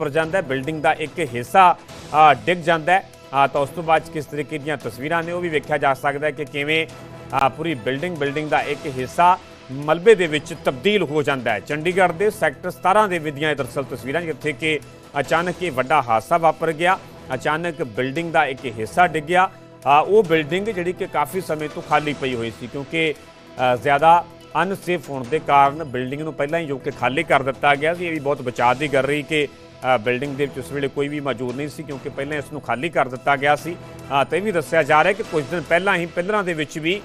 ਪਰ ਜਾਂਦਾ ਬਿਲਡਿੰਗ ਦਾ ਇੱਕ ਹਿੱਸਾ ਡਿੱਗ ਜਾਂਦਾ ਤਾਂ ਉਸ ਤੋਂ ਬਾਅਦ 'ਚ ਕਿਸ ਤਰੀਕੇ ਦੀਆਂ ਤਸਵੀਰਾਂ ਨੇ ਉਹ ਵੀ ਵੇਖਿਆ ਜਾ ਸਕਦਾ ਹੈ ਕਿ ਕਿਵੇਂ ਪੂਰੀ ਬਿਲਡਿੰਗ ਬਿਲਡਿੰਗ ਦਾ ਇੱਕ ਹਿੱਸਾ ਮਲਬੇ ਦੇ ਵਿੱਚ ਤਬਦੀਲ ਹੋ ਜਾਂਦਾ ਹੈ। ਚੰਡੀਗੜ੍ਹ ਦੇ ਸੈਕਟਰ 17 ਦੇ ਵਿਧੀਆਂ ਇਹ ਦਰਸਲ ਤਸਵੀਰਾਂ ਜਿੱਥੇ ਕਿ ਅਚਾਨਕ ਇਹ ਵੱਡਾ ਹਾਦਸਾ ਵਾਪਰ ਗਿਆ। ਅਚਾਨਕ ਬਿਲਡਿੰਗ ਦਾ ਇੱਕ ਹਿੱਸਾ ਡਿੱਗਿਆ ਅ, ਉਹ ਬਿਲਡਿੰਗ ਜਿਹੜੀ ਕਿ ਕਾਫੀ ਸਮੇਂ ਤੋਂ ਖਾਲੀ ਪਈ ਹੋਈ ਸੀ ਕਿਉਂਕਿ ਜ਼ਿਆਦਾ ਅਨਸੇਫ ਹੋਣ ਦੇ ਕਾਰਨ ਬਿਲਡਿੰਗ ਨੂੰ ਪਹਿਲਾਂ ਹੀ ਜੋ ਕਿ ਖਾਲੀ ਕਰ ਦਿੱਤਾ ਗਿਆ ਸੀ ਇਹ ਵੀ ਬਹੁਤ ਬਚਾਅ ਦੀ ਗੱਲ ਰਹੀ ਕਿ ਬਿਲਡਿੰਗ ਦੇ ਵਿੱਚ ਉਸ ਵੇਲੇ ਕੋਈ ਵੀ ਮੌਜੂਦ ਨਹੀਂ ਸੀ ਕਿਉਂਕਿ ਪਹਿਲਾਂ ਇਸ ਨੂੰ ਖਾਲੀ ਕਰ ਦਿੱਤਾ ਗਿਆ ਸੀ। ਅ, ਤੇ ਇਹ ਵੀ ਦੱਸਿਆ ਜਾ ਰਿਹਾ ਕਿ ਕੁਝ ਦਿਨ ਪਹਿਲਾਂ ਹੀ ਪਿੱਲਰਾਂ ਦੇ ਵਿੱਚ ਵੀ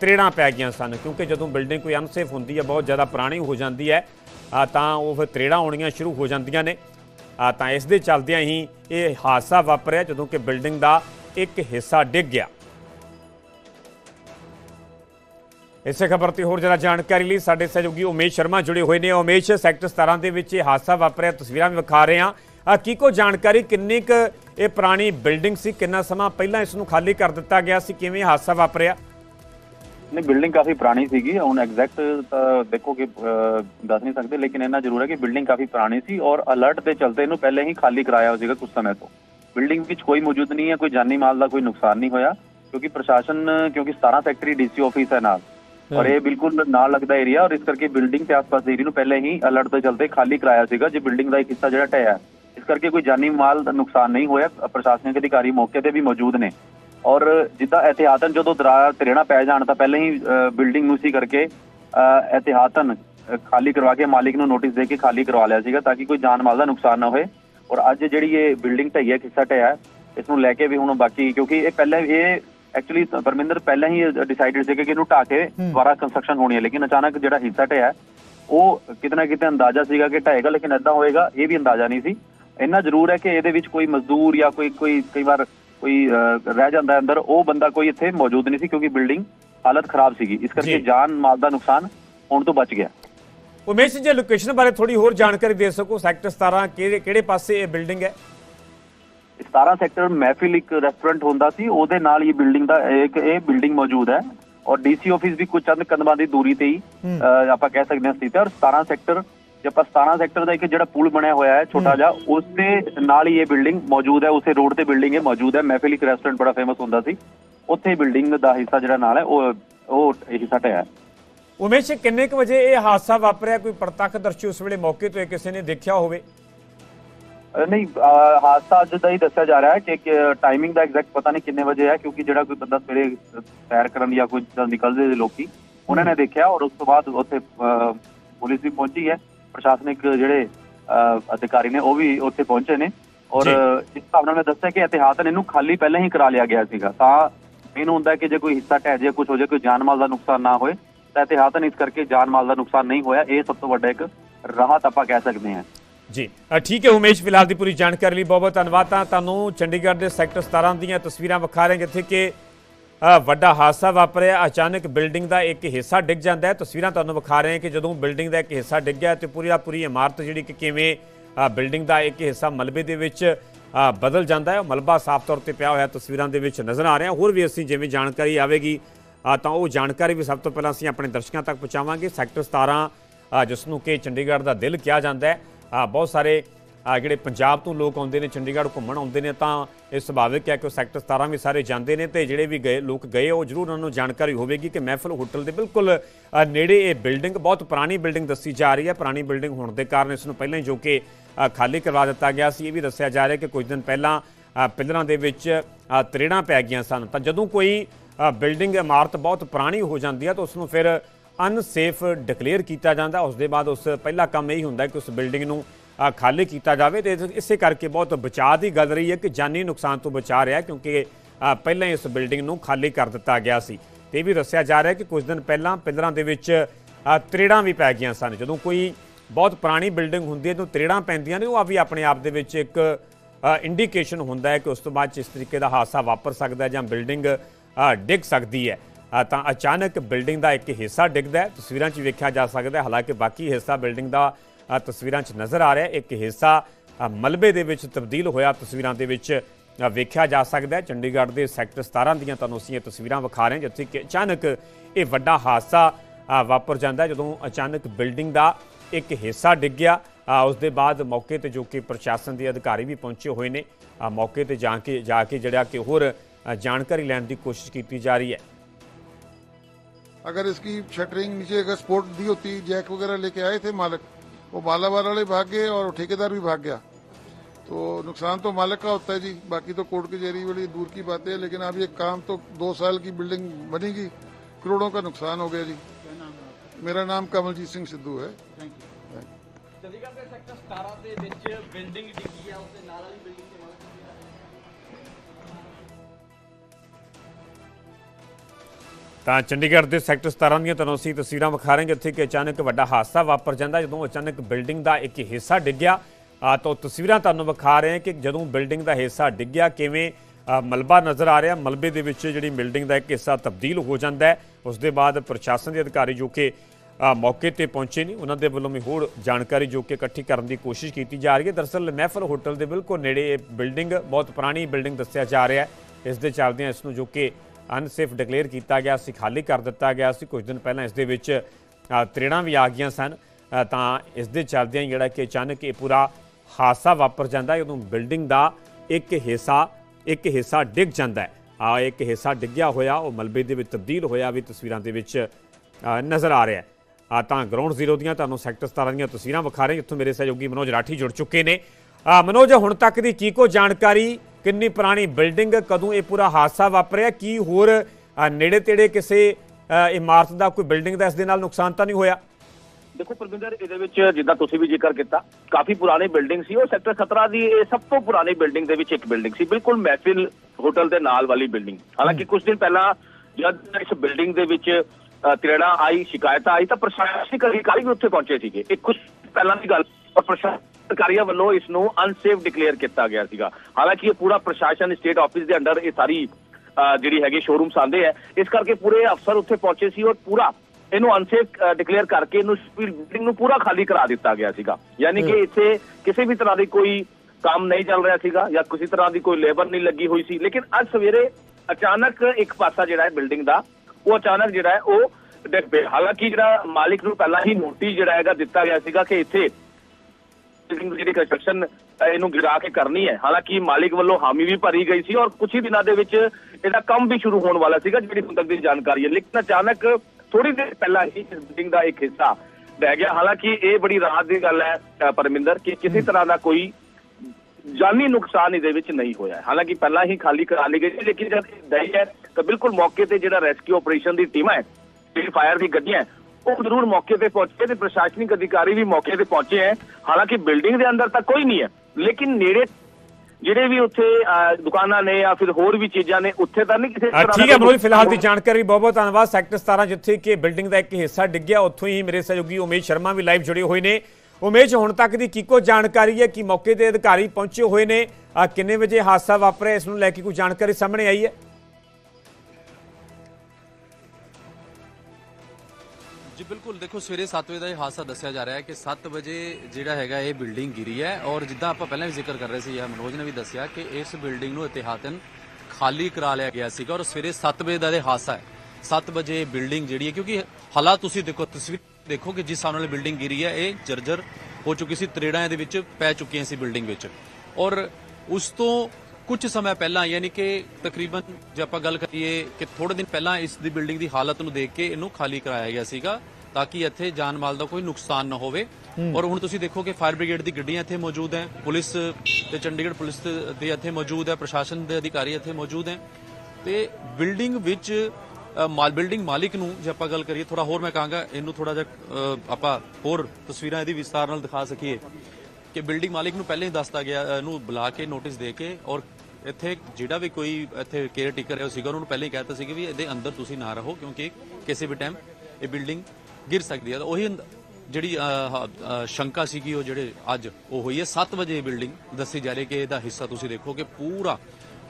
ਤਰੇੜਾਂ ਪੈ ਗਈਆਂ ਸਨ ਕਿਉਂਕਿ ਜਦੋਂ ਬਿਲਡਿੰਗ ਕੋਈ ਅਨਸੇਫ ਹੁੰਦੀ ਹੈ ਬਹੁਤ ਜ਼ਿਆਦਾ ਪੁਰਾਣੀ ਹੋ ਜਾਂਦੀ ਹੈ ਤਾਂ ਉਹ ਫਿਰ ਤਰੇੜਾਂ ਆਉਣੀਆਂ ਸ਼ੁਰੂ ਹੋ ਜਾਂਦੀਆਂ ਨੇ। ਤਾਂ ਇਸ ਦੇ ਚੱਲਦਿਆਂ ਹੀ ਇਹ ਹਾਦਸਾ ਵਾਪਰਿਆ ਜਦੋਂ ਕਿ ਬਿਲਡਿੰਗ ਦਾ ਇੱਕ ਹਿੱਸਾ ਡਿੱਗ ਗਿਆ। ਇਸੇ ਖਬਰ ਤੇ ਹੋਰ ਜਰਾ ਜਾਣਕਾਰੀ ਲਈ ਸਾਡੇ ਸਹਿਯੋਗੀ ਉਮੇਸ਼ ਸ਼ਰਮਾ ਜੁੜੇ ਹੋਏ ਨੇ। ਉਮੇਸ਼, ਸੈਕਟਰ 17 ਦੇ ਵਿੱਚ ਇਹ ਹਾਦਸਾ ਵਾਪਰਿਆ, ਤਸਵੀਰਾਂ ਵੀ ਵਿਖਾ ਰਹੇ ਹਾਂ। ਕੀ ਕੋ ਜਾਣਕਾਰੀ, ਕਿੰਨੀ ਕੁ ਇਹ ਪੁਰਾਣੀ ਬਿਲਡਿੰਗ ਸੀ, ਕਿੰਨਾ ਸਮਾਂ ਪਹਿਲਾਂ ਇਸ ਨੂੰ ਖਾਲੀ ਕਰ ਦਿੱਤਾ ਗਿਆ ਸੀ, ਕਿਵੇਂ ਹਾਦਸਾ ਵਾਪਰਿਆ? ਨਹੀਂ, ਬਿਲਡਿੰਗ ਕਾਫੀ ਪੁਰਾਣੀ ਸੀਗੀ, ਹੁਣ ਐਗਜ਼ੈਕਟ ਦੇਖੋ ਕਿ ਦੱਸ ਨਹੀਂ ਸਕਦੇ, ਲੇਕਿਨ ਇੰਨਾ ਜ਼ਰੂਰ ਹੈ ਕਿ ਬਿਲਡਿੰਗ ਕਾਫੀ ਪੁਰਾਣੀ ਸੀ ਔਰ ਅਲਰਟ ਦੇ ਚਲਤੇ ਇਹਨੂੰ ਪਹਿਲੇ ਹੀ ਖਾਲੀ ਕਰਾਇਆ ਹੋ ਸੀਗਾ ਕੁਝ ਸਮੇਂ ਤੋਂ। ਬਿਲਡਿੰਗ ਵਿੱਚ ਕੋਈ ਮੌਜੂਦ ਨਹੀਂ ਹੈ, ਕੋਈ ਜਾਨੀ ਮਾਲ ਦਾ ਕੋਈ ਨੁਕਸਾਨ ਨਹੀਂ ਹੋਇਆ, ਕਿਉਂਕਿ ਪ੍ਰਸ਼ਾਸਨ, ਕਿਉਂਕਿ 17 ਸੈਕਟਰੀ ਡੀਸੀ ਆਫਿਸ ਹੈ ਨਾਲ ਔਰ ਇਹ ਬਿਲਕੁਲ ਨਾਲ ਲੱਗਦਾ ਏਰੀਆ ਔਰ ਇਸ ਕਰਕੇ ਬਿਲਡਿੰਗ ਤੇ ਆਸ-ਪਾਸ ਦੇ ਏਰੀਆ ਨੂੰ ਪਹਿਲੇ ਹੀ ਅਲਰਟ ਦੇ ਚਲਤੇ ਖਾਲੀ ਕਰਾਇਆ ਸੀਗਾ ਜੇ ਬਿਲਡਿੰਗ ਦਾ ਇੱਕ ਹਿੱਸਾ ਜਿਹੜਾ ਢਹਿਆ ਇਸ ਕਰਕੇ ਕੋਈ ਜਾਨੀ ਮਾਲ ਦਾ ਨੁਕਸਾਨ ਨਹੀਂ ਹੋਇਆ ਪ੍ਰਸ਼ਾਸਨਿਕ ਅਧਿਕਾਰੀ ਮੌਕੇ ਤੇ ਵੀ ਮੌਜੂਦ ਨੇ। ਔਰ ਜਿੱਦਾਂ ਇਹਤਿਆਤਨ ਜਦੋਂ ਦਰਾਰ ਤਰੇੜਾ ਪੈ ਜਾਣ ਤਾਂ ਪਹਿਲਾਂ ਹੀ ਬਿਲਡਿੰਗ ਨੂੰ ਸੀ ਕਰਕੇ ਅਹ, ਇਹਤਿਆਤਨ ਖਾਲੀ ਕਰਵਾ ਕੇ ਮਾਲਿਕ ਨੂੰ ਨੋਟਿਸ ਦੇ ਕੇ ਖਾਲੀ ਕਰਵਾ ਲਿਆ ਸੀਗਾ ਤਾਂ ਕਿ ਕੋਈ ਜਾਨ ਮਾਲ ਦਾ ਨੁਕਸਾਨ ਨਾ ਹੋਏ। ਔਰ ਅੱਜ ਜਿਹੜੀ ਇਹ ਬਿਲਡਿੰਗ ਢਈ ਹੈ ਕਿੱਸਾ ਢਿਆ ਹੈ, ਇਸ ਨੂੰ ਲੈ ਕੇ ਵੀ ਹੁਣ ਬਾਕੀ ਕਿਉਂਕਿ ਇਹ ਪਹਿਲਾਂ ਇਹ ਐਕਚੁਅਲੀ ਪਰਮਿੰਦਰ ਪਹਿਲਾਂ ਹੀ ਡਿਸਾਈਡਡ ਸੀ ਕਿ ਇਹਨੂੰ ਢਾ ਕੇ ਦੁਬਾਰਾ ਕੰਸਟਰਕਸ਼ਨ ਹੋਣੀ ਹੈ। ਲੇਕਿਨ ਅਚਾਨਕ ਜਿਹੜਾ ਹਿੱਸਾ ਹੈ, ਉਹ ਕਿਤੇ ਨਾ ਕਿਤੇ ਅੰਦਾਜ਼ਾ ਸੀਗਾ ਕਿ ਢਾਏਗਾ ਲੇਕਿਨ ਐਦਾਂ ਹੋਏਗਾ ਇਹ ਵੀ ਅੰਦਾਜ਼ਾ ਨਹੀਂ ਸੀ। ਇੰਨਾ ਜ਼ਰੂਰ ਹੈ ਕਿ ਇਹਦੇ ਵਿੱਚ ਕੋਈ ਮਜ਼ਦੂਰ ਜਾਂ ਕੋਈ ਕੋਈ ਕਈ ਵਾਰ ਕੋਈ ਰਹਿ ਜਾਂਦਾ ਅੰਦਰ ਉਹ ਬੰਦਾ ਕੋਈ ਇੱਥੇ ਮੌਜੂਦ ਨਹੀਂ ਸੀ ਕਿਉਂਕਿ ਬਿਲਡਿੰਗ ਹਾਲਤ ਖਰਾਬ ਸੀਗੀ। ਇਸ। ਕਰਕੇ ਜਾਨ ਮਾਲ ਦਾ ਨੁਕਸਾਨ ਹੋਣ ਤੋਂ ਬਚ ਗਿਆ। ਉਮੇਸ਼ ਜੀ ਲੋਕੇਸ਼ਨ ਬਾਰੇ ਥੋੜੀ ਹੋਰ ਜਾਣਕਾਰੀ ਦੇ ਸਕੋ ਸੈਕਟਰ 17 ਕਿਹੜੇ ਕਿਹੜੇ ਪਾਸੇ ਇਹ ਬਿਲਡਿੰਗ ਹੈ? 17 ਸੈਕਟਰ ਮਹਿਫਿਲ ਇੱਕ ਰੈਸਟੋਰੈਂਟ ਹੁੰਦਾ ਸੀ ਉਹਦੇ ਨਾਲ ਹੀ ਬਿਲਡਿੰਗ ਦਾ ਇੱਕ ਇਹ ਬਿਲਡਿੰਗ ਮੌਜੂਦ ਹੈ। ਔਰ ਡੀਸੀ ਆਫਿਸ ਵੀ ਕੁਝ ਚੰਦ ਕਦਮਾਂ ਦੀ ਦੂਰੀ ਤੇ ਹੀ ਆਪਾਂ ਕਹਿ ਸਕਦੇ ਹਾਂ ਸਥਿਤ ਹੈ। ਔਰ 17 ਸੈਕਟਰ ਜੇ ਆਪਾਂ 17 ਸੈਕਟਰ ਦਾ ਇੱਕ ਜਿਹੜਾ ਪੁਲ ਬਣਿਆ ਹੋਇਆ ਹੈ ਛੋਟਾ ਜਿਹਾ ਉਸ ਦੇ ਨਾਲ ਹੀ ਇਹ ਬਿਲਡਿੰਗ ਮੌਜੂਦ ਹੈ। ਉਸੇ ਰੋਡ ਤੇ ਬਿਲਡਿੰਗ ਇਹ ਮੌਜੂਦ ਹੈ। ਮਹਿਫਿਲ ਇੱਕ ਰੈਸਟੋਰੈਂਟ ਬੜਾ ਫੇਮਸ ਹੁੰਦਾ ਸੀ। ਉੱਥੇ ਬਿਲਡਿੰਗ ਦਾ ਹਿੱਸਾ ਜਿਹੜਾ ਨਾਲ ਹੈ ਉਹ ਉਹ ਇਹ ਹਿੱਸਾ ਢਹਿਆ ਹੈ। ਉਮੇਸ਼ ਕਿੰਨੇ ਕੁ ਵਜੇ ਇਹ ਹਾਦਸਾ ਵਾਪਰਿਆ? ਕੋਈ ਪ੍ਰਤੱਖਦਰਸ਼ੀ ਉਸ ਵੇਲੇ ਮੌਕੇ ਤੋਂ ਇਹ ਕਿਸੇ ਨੇ ਦੇਖਿਆ ਹੋਵੇ? ਨਹੀਂ ਹਾਦਸਾ ਅੱਜ ਦਾ ਹੀ ਦੱਸਿਆ ਜਾ ਰਿਹਾ ਹੈ ਕਿ ਟਾਈਮਿੰਗ ਦਾ ਐਗਜ਼ੈਕਟ ਪਤਾ ਨਹੀਂ ਕਿੰਨੇ ਵਜੇ ਹੈ ਕਿਉਂਕਿ ਜਿਹੜਾ ਕੋਈ ਬੰਦਾ ਸਵੇਰੇ ਸੈਰ ਕਰਨ ਜਾਂ ਕੋਈ ਜਦੋਂ ਨਿਕਲਦੇ ਨੇ ਲੋਕੀ ਉਹਨਾਂ ਨੇ ਦੇਖਿਆ ਔਰ ਉਸ ਤੋਂ ਬਾਅਦ ਉੱਥੇ ਪੁਲਿਸ ਵੀ ਪਹੁੰਚੀ ਹੈ। ਪ੍ਰਸ਼ਾਸਨਿਕ ਜਿਹੜੇ ਅਧਿਕਾਰੀ ਨੇ ਉਹ ਵੀ ਉੱਥੇ ਪਹੁੰਚੇ ਨੇ। ਔਰ ਜੀ। ਇਸ ਹਿਸਾਬ ਨਾਲ ਮੈਂ ਦੱਸਿਆ ਕਿ ਇਤਿਹਾਸਨ ਇਹਨੂੰ ਖਾਲੀ ਪਹਿਲਾਂ ਹੀ ਕਰਾ ਲਿਆ ਗਿਆ ਸੀਗਾ। ਤਾਂ ਮੈਨੂੰ ਹੁੰਦਾ ਕਿ ਜੇ ਕੋਈ ਹਿੱਸਾ ਢਹਿ ਜਾਏ ਕੁਝ ਹੋ ਜਾਏ ਕੋਈ ਜਾਨ ਮਾਲ ਦਾ ਨੁਕਸਾਨ ਨਾ ਹੋਏ ਤਾਂ ਇਤਿਹਾਸਨ ਇਸ ਕਰਕੇ ਜਾਨ ਮਾਲ ਦਾ ਨੁਕਸਾਨ ਨਹੀਂ ਹੋਇਆ। ਇਹ ਸਭ ਤੋਂ ਵੱਡਾ ਇੱਕ ਰਾਹਤ ਆਪਾਂ ਕਹਿ ਸਕਦੇ ਹਾਂ। ਜੀ। ਠੀਕ ਹੈ ਉਮੇਸ਼, ਫਿਲਹਾਲ ਦੀ ਪੂਰੀ ਜਾਣਕਾਰੀ ਲਈ ਬਹੁਤ ਬਹੁਤ ਧੰਨਵਾਦ। ਤਾਂ ਤੁਹਾਨੂੰ ਚੰਡੀਗੜ੍ਹ ਦੇ ਸੈਕਟਰ 17 ਦੀਆਂ ਤਸਵੀਰਾਂ ਵਿਖਾ ਰਹੇ ਜਿੱਥੇ ਕਿ ਵੱਡਾ ਹਾਦਸਾ ਵਾਪਰਿਆ। ਅਚਾਨਕ ਬਿਲਡਿੰਗ ਦਾ ਇੱਕ ਹਿੱਸਾ ਡਿੱਗ ਜਾਂਦਾ ਹੈ। ਤਸਵੀਰਾਂ ਤੁਹਾਨੂੰ ਵਿਖਾ ਰਹੇ ਹਾਂ ਕਿ ਜਦੋਂ ਬਿਲਡਿੰਗ ਦਾ ਇੱਕ ਹਿੱਸਾ ਡਿੱਗ ਗਿਆ ਤੇ ਪੂਰੀ ਦਾ ਪੂਰੀ ਇਮਾਰਤ ਜਿਹੜੀ ਕਿ ਕਿਵੇਂ ਬਿਲਡਿੰਗ ਦਾ ਇੱਕ ਹਿੱਸਾ ਮਲਬੇ ਦੇ ਵਿੱਚ ਬਦਲ ਜਾਂਦਾ ਹੈ। ਮਲਬਾ ਸਾਫ਼ ਤੌਰ ਤੇ ਪਿਆ ਹੋਇਆ ਤਸਵੀਰਾਂ ਦੇ ਵਿੱਚ ਨਜ਼ਰ ਆ ਰਿਹਾ ਹੋਰ ਵੀ ਅਸੀਂ ਜਿਵੇਂ ਜਾਣਕਾਰੀ ਆਵੇਗੀ ਤਾਂ ਉਹ ਜਾਣਕਾਰੀ ਵੀ ਸਭ ਤੋਂ ਪਹਿਲਾਂ ਅਸੀਂ ਆਪਣੇ ਦਰਸ਼ਕਾਂ ਤੱਕ ਪਹੁੰਚਾਵਾਂਗੇ। ਸੈਕਟਰ 17 ਜਿਸ ਨੂੰ ਕਿ ਚੰਡੀਗੜ੍ਹ ਦਾ ਦਿਲ ਕਿਹਾ ਜਾਂਦਾ ਹੈ। ਬਹੁਤ ਸਾਰੇ ਜਿਹੜੇ ਪੰਜਾਬ ਤੋਂ ਲੋਕ ਆਉਂਦੇ ਨੇ ਚੰਡੀਗੜ੍ਹ ਘੁੰਮਣ ਆਉਂਦੇ ਨੇ ਤਾਂ ਇਹ ਸੁਭਾਵਿਕ ਹੈ ਕਿ ਉਹ ਸੈਕਟਰ 17 ਵੀ ਸਾਰੇ ਜਾਂਦੇ ਨੇ ਤੇ ਜਿਹੜੇ ਵੀ ਗਏ ਲੋਕ ਗਏ ਉਹ ਜ਼ਰੂਰ ਉਹਨਾਂ ਨੂੰ ਜਾਣਕਾਰੀ ਹੋਵੇਗੀ ਕਿ ਮਹਿਫਲ ਹੋਟਲ ਦੇ ਬਿਲਕੁਲ ਨੇੜੇ ਇਹ ਬਿਲਡਿੰਗ ਬਹੁਤ ਪੁਰਾਣੀ ਬਿਲਡਿੰਗ ਦੱਸੀ ਜਾ ਰਹੀ ਹੈ। ਪੁਰਾਣੀ ਬਿਲਡਿੰਗ ਹੋਣ ਦੇ ਕਾਰਨ ਇਸ ਨੂੰ ਪਹਿਲਾਂ ਹੀ ਜੋ ਕਿ ਖਾਲੀ ਕਰਵਾ ਦਿੱਤਾ ਗਿਆ ਸੀ। ਇਹ ਵੀ ਦੱਸਿਆ ਜਾ ਰਿਹਾ ਕਿ ਕੁਝ ਦਿਨ ਪਹਿਲਾਂ ਅ, ਪਿੱਲਰਾਂ ਦੇ ਵਿੱਚ ਤਰੇੜਾਂ ਪੈ ਗਈਆਂ ਸਨ। ਤਾਂ ਜਦੋਂ ਕੋਈ ਬਿਲਡਿੰਗ ਇਮਾਰਤ ਬਹੁਤ ਪੁਰਾਣੀ ਹੋ ਜਾਂਦੀ ਹੈ ਤਾਂ ਉਸ ਨੂੰ ਫਿਰ ਅਨਸੇਫ ਡਿਕਲੇਅਰ ਕੀਤਾ ਜਾਂਦਾ। ਉਸ ਦੇ ਬਾਅਦ ਉਸ ਪਹਿਲਾ ਕੰਮ ਇਹੀ ਹੁੰਦਾ ਕਿ ਉਸ ਬਿਲਡਿੰਗ ਨੂੰ ਖਾਲੀ ਕੀਤਾ ਜਾਵੇ ਤੇ ਇਸੇ ਕਰਕੇ ਬਹੁਤ ਬਚਾਅ ਦੀ ਗੱਲ ਰਹੀ ਹੈ ਕਿ ਜਾਨੀ ਨੁਕਸਾਨ ਤੋਂ ਬਚਾ ਰਿਹਾ ਕਿਉਂਕਿ ਪਹਿਲਾਂ ਹੀ ਇਸ ਬਿਲਡਿੰਗ ਨੂੰ ਖਾਲੀ ਕਰ ਦਿੱਤਾ ਗਿਆ ਸੀ। ਤੇ ਇਹ ਵੀ ਦੱਸਿਆ ਜਾ ਰਿਹਾ ਕਿ ਕੁਝ ਦਿਨ ਪਹਿਲਾਂ ਪਿੱਲਰਾਂ ਦੇ ਵਿੱਚ ਤਰੇੜਾਂ ਵੀ ਪੈ ਗਈਆਂ ਸਨ। ਜਦੋਂ ਕੋਈ ਬਹੁਤ ਪੁਰਾਣੀ ਬਿਲਡਿੰਗ ਹੁੰਦੀ ਹੈ ਜਦੋਂ ਤਰੇੜਾਂ ਪੈਂਦੀਆਂ ਨੇ, ਉਹ ਆ ਵੀ ਆਪਣੇ ਆਪ ਦੇ ਵਿੱਚ ਇੱਕ ਇੰਡੀਕੇਸ਼ਨ ਹੁੰਦਾ ਹੈ ਕਿ ਉਸ ਤੋਂ ਬਾਅਦ 'ਚ ਇਸ ਤਰੀਕੇ ਦਾ ਹਾਦਸਾ ਵਾਪਰ ਸਕਦਾ ਹੈ ਜਾਂ ਬਿਲਡਿੰਗ ਡਿੱਗ ਸਕਦੀ ਹੈ। ਤਾਂ ਅਚਾਨਕ ਬਿਲਡਿੰਗ ਦਾ ਇੱਕ ਹਿੱਸਾ ਡਿੱਗਦਾ ਹੈ। ਤਸਵੀਰਾਂ 'ਚ ਵੇਖਿਆ ਜਾ ਸਕਦਾ ਹੈ। ਹਾਲਾਂਕਿ ਬਾਕੀ ਹਿੱਸਾ ਬਿਲਡਿੰਗ ਦਾ ਤਸਵੀਰਾਂ 'ਚ ਨਜ਼ਰ ਆ ਰਿਹਾ ਇੱਕ ਹਿੱਸਾ ਮਲਬੇ ਦੇ ਵਿੱਚ ਤਬਦੀਲ ਹੋਇਆ ਤਸਵੀਰਾਂ ਦੇ ਵਿੱਚ ਵੇਖਿਆ ਜਾ ਸਕਦਾ ਹੈ। ਚੰਡੀਗੜ੍ਹ ਦੇ ਸੈਕਟਰ 17 ਦੀਆਂ ਤੁਹਾਨੂੰ ਅਸੀਂ ਇਹ ਤਸਵੀਰਾਂ ਵਿਖਾ ਰਹੇ ਹਾਂ, ਜਿੱਥੇ ਕਿ ਅਚਾਨਕ ਇਹ ਵੱਡਾ ਹਾਦਸਾ ਵਾਪਰ ਜਾਂਦਾ ਜਦੋਂ ਅਚਾਨਕ ਬਿਲਡਿੰਗ ਦਾ ਇੱਕ ਹਿੱਸਾ ਡਿੱਗ ਗਿਆ ਉਸ ਦੇ ਬਾਅਦ ਮੌਕੇ ਤੇ ਜੋ ਕਿ ਪ੍ਰਸ਼ਾਸਨ ਦੇ ਅਧਿਕਾਰੀ ਵੀ ਪਹੁੰਚੇ ਹੋਏ ਨੇ ਮੌਕੇ ਤੇ ਜਾ ਕੇ ਜਾ ਕੇ ਜਿਹੜਾ ਕਿ ਹੋਰ ਜਾਣਕਾਰੀ ਲੈਣ ਦੀ ਕੋਸ਼ਿਸ਼ ਕੀਤੀ ਜਾ ਰਹੀ ਹੈ। अगर इसकी शटरिंग नीचे अगर सपोर्ट दी होती जैक वगैरह लेके आए थे मालिक वो मालावाल वाले भाग गए और ठेकेदार भी भाग गया तो नुकसान तो मालिक का होता है जी बाकी तो कोर्ट कचहरी वाली दूर की बातें है लेकिन अब ये काम तो दो साल की बिल्डिंग बनेगी करोड़ों का नुकसान हो गया जी मेरा नाम कमलजीत सिंह सिद्धू है ਚੰਡੀਗੜ੍ਹ ਦੇ ਸੈਕਟਰ 17 ਦੇ ਵਿੱਚ ਬਿਲਡਿੰਗ ਡਿੱਗੀ ਆ ਉਸ ਦੇ ਨਾਲ ਵਾਲੀ ਬਿਲਡਿੰਗ ਤਾਂ ਚੰਡੀਗੜ੍ਹ ਦੇ ਸੈਕਟਰ 17 ਦੀਆਂ ਤੁਹਾਨੂੰ ਅਸੀਂ ਤਸਵੀਰਾਂ ਵਿਖਾ ਰਹੇ ਹਾਂ, ਜਿੱਥੇ ਕਿ ਅਚਾਨਕ ਵੱਡਾ ਹਾਦਸਾ ਵਾਪਰ ਜਾਂਦਾ, ਜਦੋਂ ਅਚਾਨਕ ਬਿਲਡਿੰਗ ਦਾ ਇੱਕ ਹਿੱਸਾ ਡਿੱਗਿਆ ਆ ਤਾਂ ਉਹ ਤਸਵੀਰਾਂ ਤੁਹਾਨੂੰ ਵਿਖਾ ਰਹੇ ਹਾਂ ਕਿ ਜਦੋਂ ਬਿਲਡਿੰਗ ਦਾ ਹਿੱਸਾ ਡਿੱਗਿਆ ਕਿਵੇਂ ਮਲਬਾ ਨਜ਼ਰ ਆ ਰਿਹਾ। ਮਲਬੇ ਦੇ ਵਿੱਚ ਜਿਹੜੀ ਬਿਲਡਿੰਗ ਦਾ ਇੱਕ ਹਿੱਸਾ ਤਬਦੀਲ ਹੋ ਜਾਂਦਾ ਹੈ। ਉਸ ਦੇ ਬਾਅਦ ਪ੍ਰਸ਼ਾਸਨ ਦੇ ਅਧਿਕਾਰੀ ਜੋ ਕਿ ਮੌਕੇ ਤੇ ਪਹੁੰਚੇ ਨੇ, ਉਹਨਾਂ ਦੇ ਵੱਲੋਂ ਵੀ ਹੋਰ ਜਾਣਕਾਰੀ ਜੋ ਕਿ ਇਕੱਠੀ ਕਰਨ ਦੀ ਕੋਸ਼ਿਸ਼ ਕੀਤੀ ਜਾ ਰਹੀ ਹੈ। ਦਰਅਸਲ ਮਹਿਫਲ ਹੋਟਲ ਦੇ ਬਿਲਕੁਲ ਨੇੜੇ ਇਹ ਬਿਲਡਿੰਗ, ਬਹੁਤ ਪੁਰਾਣੀ ਬਿਲਡਿੰਗ ਦੱਸਿਆ ਜਾ ਰਿਹਾ ਹੈ। ਇਸ ਦੇ ਚੱਲਦਿਆਂ ਇਸ ਨੂੰ ਜੋ ਕਿ ਅਨਸੇਫ ਡਿਕਲੇਅਰ ਕੀਤਾ ਗਿਆ ਸੀ ਖਾਲੀ ਕਰ ਦਿੱਤਾ ਗਿਆ ਸੀ। ਕੁਝ ਦਿਨ ਪਹਿਲਾਂ ਇਸ ਦੇ ਵਿੱਚ ਅ, ਵੀ ਆ ਗਈਆਂ ਸਨ। ਤਾਂ ਇਸ ਦੇ ਚੱਲਦਿਆਂ ਹੀ ਜਿਹੜਾ ਕਿ ਅਚਾਨਕ ਇਹ ਪੂਰਾ ਹਾਦਸਾ ਵਾਪਰ ਜਾਂਦਾ ਹੈ। ਜਦੋਂ ਬਿਲਡਿੰਗ ਦਾ ਇੱਕ ਹਿੱਸਾ ਇੱਕ ਹਿੱਸਾ ਡਿੱਗ ਜਾਂਦਾ ਹੈ। ਆ ਇੱਕ ਹਿੱਸਾ ਡਿੱਗਿਆ ਹੋਇਆ ਉਹ ਮਲਬੇ ਦੇ ਵਿੱਚ ਤਬਦੀਲ ਹੋਇਆ ਵੀ ਤਸਵੀਰਾਂ ਦੇ ਵਿੱਚ ਨਜ਼ਰ ਆ ਰਿਹਾ ਹੈ। ਆ ਤਾਂ ਗਰਾਊਂਡ ਜ਼ੀਰੋ ਦੀਆਂ ਤੁਹਾਨੂੰ ਸੈਕਟਰ 17 ਦੀਆਂ ਤਸਵੀਰਾਂ ਵਿਖਾ ਰਹੇ। ਜਿੱਥੋਂ ਮੇਰੇ ਸਹਿਯੋਗੀ ਮਨੋਜ ਰਾਠੀ ਜੁੜ ਚੁੱਕੇ ਨੇ। ਮਨੋਜ ਹੁਣ ਤੱਕ ਦੀ ਕੀ ਕੋ ਜਾਣਕਾਰੀ ਕਿੰਨੀ ਪੁਰਾਣੀ ਬਿਲਡਿੰਗ ਕਦੋਂ ਇਹ ਪੂਰਾ ਹਾਦਸਾ ਵਾਪਰਿਆ ਕੀ ਹੋਰ ਨੇੜੇ ਤੇੜੇ ਕਿਸੇ ਇਮਾਰਤ ਦਾ ਕੋਈ ਬਿਲਡਿੰਗ ਦਾ ਇਸ ਦੇ ਨਾਲ ਨੁਕਸਾਨ ਤਾਂ ਨਹੀਂ ਹੋਇਆ? ਦੇਖੋ ਪਰਵਿੰਦਰ ਇਹਦੇ ਵਿੱਚ ਜਿੱਦਾਂ ਤੁਸੀਂ ਵੀ ਜ਼ਿਕਰ ਕੀਤਾ ਕਾਫੀ ਪੁਰਾਣੀ ਬਿਲਡਿੰਗ ਸੀ ਉਹ ਸੈਕਟਰ 17 ਦੀ ਇਹ ਸਭ ਤੋਂ ਪੁਰਾਣੀ ਬਿਲਡਿੰਗ ਦੇ ਵਿੱਚ ਇੱਕ ਬਿਲਡਿੰਗ ਸੀ ਬਿਲਕੁਲ ਮਹਿਫਿਲ ਹੋਟਲ ਦੇ ਨਾਲ ਵਾਲੀ ਬਿਲਡਿੰਗ। ਹਾਲਾਂਕਿ ਕੁਝ ਦਿਨ ਪਹਿਲਾਂ ਜਦ ਇਸ ਬਿਲਡਿੰਗ ਦੇ ਵਿੱਚ ਅ, ਆਈ ਸ਼ਿਕਾਇਤਾਂ ਆਈ ਤਾਂ ਪ੍ਰਸ਼ਾਸਨਿਕ ਅਧਿਕਾਰੀ ਵੀ ਉੱਥੇ ਪਹੁੰਚੇ ਸੀਗੇ। ਇਹ ਕੁਝ ਪਹਿਲਾਂ ਦੀ ਗੱਲ ਪਰ ਪ੍ਰਸ਼ਾਸਨਿਕ ਅਧਿਕਾਰੀਆਂ ਵੱਲੋਂ ਇਸ ਨੂੰ ਅਨਸੇਫ ਡਿਕਲੇਅਰ ਕੀਤਾ ਗਿਆ ਸੀਗਾ। ਹਾਲਾਂਕਿ ਇਹ ਪੂਰਾ ਪ੍ਰਸ਼ਾਸਨ ਸਟੇਟ ਆਫਿਸ ਦੇ ਅੰਡਰ ਇਹ ਸਾਰੀ ਜਿਹੜੀ ਹੈਗੀ ਸ਼ੋਰੂਮਸ ਆਂਦੇ ਹੈ। ਇਸ ਕਰਕੇ ਪੂਰੇ ਅਫਸਰ ਉੱਥੇ ਪਹੁੰਚੇ ਸੀ ਔਰ ਪੂਰਾ ਇਹਨੂੰ ਅਨਸੇਫ ਡਿਕਲੇਅਰ ਕਰਕੇ ਇਹਨੂੰ ਬਿਲਡਿੰਗ ਨੂੰ ਪੂਰਾ ਖਾਲੀ ਕਰਾ ਦਿੱਤਾ ਗਿਆ ਸੀਗਾ। ਯਾਨੀ ਕਿ ਇੱਥੇ ਕਿਸੇ ਵੀ ਤਰ੍ਹਾਂ ਦੀ ਕੋਈ ਕੰਮ ਨਹੀਂ ਚੱਲ ਰਿਹਾ ਸੀਗਾ ਜਾਂ ਕਿਸੇ ਤਰ੍ਹਾਂ ਦੀ ਕੋਈ ਲੇਬਰ ਨਹੀਂ ਲੱਗੀ ਹੋਈ ਸੀ। ਲੇਕਿਨ ਅੱਜ ਸਵੇਰੇ ਅਚਾਨਕ ਇੱਕ ਪਾਸਾ ਜਿਹੜਾ ਹੈ ਬਿਲਡਿੰਗ ਦਾ ਉਹ ਅਚਾਨਕ ਜਿਹੜਾ ਹੈ ਉਹ ਡਿੱਗ ਪਿਆ। ਹਾਲਾਂਕਿ ਜਿਹੜਾ ਮਾਲਿਕ ਨੂੰ ਪਹਿਲਾਂ ਹੀ ਨੋਟਿਸ ਜਿਹੜਾ ਹੈਗਾ ਦਿੱਤਾ ਗਿਆ ਸੀਗਾ ਕਿ ਇੱਥੇ ਜਿਹੜੀ ਕੰਸਟਰਕਸ਼ਨ ਇਹਨੂੰ ਗਿਰਾ ਕੇ ਕਰਨੀ ਹੈ। ਹਾਲਾਂਕਿ ਮਾਲਿਕ ਵੱਲੋਂ ਹਾਮੀ ਵੀ ਭਰੀ ਗਈ ਸੀ ਔਰ ਕੁਝ ਹੀ ਦਿਨਾਂ ਦੇ ਵਿੱਚ ਇਹਦਾ ਕੰਮ ਵੀ ਸ਼ੁਰੂ ਹੋਣ ਵਾਲਾ ਸੀਗਾ ਜਿਹੜੀ ਹੁਣ ਤੱਕ ਦੀ ਜਾਣਕਾਰੀ ਹੈ। ਲੇਕਿਨ ਅਚਾਨਕ ਥੋੜੀ ਦੇਰ ਪਹਿਲਾਂ ਹੀ ਇਸ ਬਿਲਡਿੰਗ ਦਾ ਇੱਕ ਹਿੱਸਾ ਬਹਿ ਗਿਆ। ਹਾਲਾਂਕਿ ਇਹ ਬੜੀ ਰਾਹਤ ਦੀ ਗੱਲ ਹੈ ਪਰਮਿੰਦਰ ਕਿ ਕਿਸੇ ਤਰ੍ਹਾਂ ਦਾ ਕੋਈ ਜਾਨੀ ਨੁਕਸਾਨ ਇਹਦੇ ਵਿੱਚ ਨਹੀਂ ਹੋਇਆ। ਹਾਲਾਂਕਿ ਪਹਿਲਾਂ ਹੀ ਖਾਲੀ ਕਰਾ ਲਈ ਗਈ ਸੀ ਲੇਕਿਨ ਜਦ ਦਈ ਹੈ ਤਾਂ ਬਿਲਕੁਲ ਮੌਕੇ ਤੇ ਜਿਹੜਾ ਰੈਸਕਿਊ ਆਪਰੇਸ਼ਨ ਦੀ ਟੀਮ ਹੈ ਜਿਹੜੀ ਫਾਇਰ ਦੀ ਗੱਡੀਆਂ ਉਹ ਜ਼ਰੂਰ ਮੌਕੇ ਤੇ ਪਹੁੰਚੇ ਤੇ ਪ੍ਰਸ਼ਾਸਨਿਕ ਅਧਿਕਾਰੀ ਵੀ ਮੌਕੇ ਤੇ ਪਹੁੰਚੇ ਹੈ। ਹਾਲਾਂਕਿ ਬਿਲਡਿੰਗ ਦੇ ਅੰਦਰ ਤਾਂ ਕੋਈ ਨਹੀਂ ਹੈ ਲੇਕਿਨ ਨੇੜੇ ਜਿਹੜੇ ਵੀ ਉੱਥੇ ਦੁਕਾਨਾਂ ਨੇ ਜਾਂ ਫਿਰ ਹੋਰ ਵੀ ਚੀਜ਼ਾਂ ਨੇ ਉੱਥੇ ਤਾਂ ਨਹੀਂ ਕਿਸੇ ਤਰ੍ਹਾਂ ਠੀਕ ਹੈ ਮਨੋਜ ਫਿਲਹਾਲ ਦੀ ਜਾਣਕਾਰੀ ਬਹੁਤ ਬਹੁਤ ਧੰਨਵਾਦ। ਸੈਕਟਰ 17 ਜਿੱਥੇ ਕਿ ਬਿਲਡਿੰਗ ਦਾ ਇੱਕ ਹਿੱਸਾ ਡਿੱਗਿਆ ਉੱਥੋਂ ਹੀ ਮੇਰੇ ਸਹਿਯੋਗੀ ਉਮੇਸ਼ ਸ਼ਰਮਾ ਵੀ ਲਾਈਵ ਜੁੜੇ ਹੋਏ ਨੇ। ਉਮੇਸ਼ ਹੁਣ ਤੱਕ ਦੀ ਕੀਕੋ ਜਾਣਕਾਰੀ ਹੈ? ਕਿ ਮੌਕੇ ਤੇ ਅਧਿਕਾਰੀ ਪਹੁੰਚੇ ਹੋਏ ਨੇ? ਕਿੰਨੇ ਵਜੇ ਹਾਦਸਾ ਵਾਪਰਿਆ? ਇਸ ਨੂੰ ਲੈ ਕੇ ਕੋਈ ਜਾਣਕਾਰੀ ਸਾਹਮਣੇ ਆਈ ਹੈ। ਬਿਲਕੁਲ, ਦੇਖੋ ਸਵੇਰੇ 7 ਵਜੇ ਦਾ ਇਹ ਹਾਦਸਾ ਦੱਸਿਆ ਜਾ ਰਿਹਾ ਹੈ ਕਿ 7 ਵਜੇ ਜਿਹੜਾ ਹੈਗਾ ਇਹ ਬਿਲਡਿੰਗ ਗਿਰੀ ਹੈ ਔਰ ਜਿੱਦਾਂ ਆਪਾਂ ਪਹਿਲਾਂ ਵੀ ਜ਼ਿਕਰ ਕਰ ਰਹੇ ਸੀ ਜਾਂ ਮਨੋਜ ਨੇ ਵੀ ਦੱਸਿਆ ਕਿ ਇਸ ਬਿਲਡਿੰਗ ਨੂੰ ਇਤਿਹਾਤਨ ਖਾਲੀ ਕਰਾ ਲਿਆ ਗਿਆ ਸੀਗਾ ਔਰ ਸਵੇਰੇ 7 ਵਜੇ ਦਾ ਇਹ ਹਾਦਸਾ ਹੈ। 7 ਵਜੇ ਬਿਲਡਿੰਗ ਜਿਹੜੀ ਹੈ, ਕਿਉਂਕਿ ਹਾਲਾਤ ਤੁਸੀਂ ਦੇਖੋ, ਤਸਵੀਰ ਦੇਖੋ ਕਿ ਜਿਸ ਹਿਸਾਬ ਨਾਲ ਬਿਲਡਿੰਗ ਗਿਰੀ ਹੈ, ਇਹ ਜਰਜਰ ਹੋ ਚੁੱਕੀ ਸੀ, ਤਰੇੜਾਂ ਇਹਦੇ ਵਿੱਚ ਪੈ ਚੁੱਕੀਆਂ ਸੀ ਬਿਲਡਿੰਗ ਵਿੱਚ। ਔਰ ਉਸ ਤੋਂ ਕੁਝ ਸਮਾਂ ਪਹਿਲਾਂ, ਯਾਨੀ ਕਿ ਤਕਰੀਬਨ ਜੇ ਆਪਾਂ ਗੱਲ ਕਰੀਏ ਕਿ ਥੋੜੇ ਦਿਨ ਪਹਿਲਾਂ ਇਸ ਦੀ ਬਿਲਡਿੰਗ ਦੀ ਹਾਲਤ ਨੂੰ ਦੇਖ ਕੇ ਇਹਨੂੰ ਖਾਲੀ ਕਰਾਇਆ ਗਿਆ ਸੀਗਾ। ਤਾਂ ਕਿ ਇੱਥੇ ਜਾਨ ਮਾਲ ਦਾ ਕੋਈ ਨੁਕਸਾਨ ਨਾ ਹੋਵੇ। ਔਰ ਹੁਣ ਤੁਸੀਂ ਦੇਖੋ ਕਿ ਫਾਇਰ ਬ੍ਰਿਗੇਡ ਦੀ ਗੱਡੀਆਂ ਇੱਥੇ ਮੌਜੂਦ ਹੈ ਪੁਲਿਸ ਤੇ ਚੰਡੀਗੜ੍ਹ ਪੁਲਿਸ ਦੇ ਇੱਥੇ ਮੌਜੂਦ ਹੈ ਪ੍ਰਸ਼ਾਸਨ ਦੇ ਅਧਿਕਾਰੀ ਇੱਥੇ ਮੌਜੂਦ ਹੈ। ਤੇ ਬਿਲਡਿੰਗ ਵਿੱਚ ਮਾਲ ਬਿਲਡਿੰਗ ਮਾਲਿਕ ਨੂੰ ਜੇ ਆਪਾਂ ਗੱਲ ਕਰੀਏ ਥੋੜਾ ਹੋਰ ਮੈਂ ਕਹਾਂਗਾ ਇਹਨੂੰ ਥੋੜਾ ਜਿਹਾ ਆਪਾਂ ਹੋਰ ਤਸਵੀਰਾਂ ਇਹਦੀ ਵਿਸਤਾਰ ਨਾਲ ਦਿਖਾ ਸਕੀਏ ਕਿ ਬਿਲਡਿੰਗ ਮਾਲਿਕ ਨੂੰ ਪਹਿਲਾਂ ਹੀ ਦੱਸਤਾ ਗਿਆ ਇਹਨੂੰ ਬੁਲਾ ਕੇ ਨੋਟਿਸ ਦੇ ਕੇ ਔਰ ਇੱਥੇ ਜਿਹੜਾ ਵੀ ਕੋਈ ਇੱਥੇ ਕੇਅਰ ਟੇਕਰ ਹੈ ਸੀਗਾ ਉਹਨਾਂ ਪਹਿਲਾਂ ਹੀ ਕਹਿਤਾ ਸੀ ਕਿ ਵੀ ਇਹਦੇ ਅੰਦਰ ਤੁਸੀਂ ਨਾ ਰਹੋ ਕਿਉਂਕਿ ਕਿਸੇ ਵੀ ਟਾਈਮ ਇਹ ਬਿਲਡਿੰਗ ਗਿਰ ਸਕਦੀ ਹੈ। ਉਹੀ ਜਿਹੜੀ ਸ਼ੰਕਾ ਸੀਗੀ ਉਹ ਜਿਹੜੇ ਅੱਜ ਉਹ ਹੋਈ ਹੈ। 7 ਵਜੇ ਇਹ ਬਿਲਡਿੰਗ ਦੱਸੀ ਜਾ ਰਹੀ ਕਿ ਇਹਦਾ ਹਿੱਸਾ ਤੁਸੀਂ ਦੇਖੋ ਕਿ ਪੂਰਾ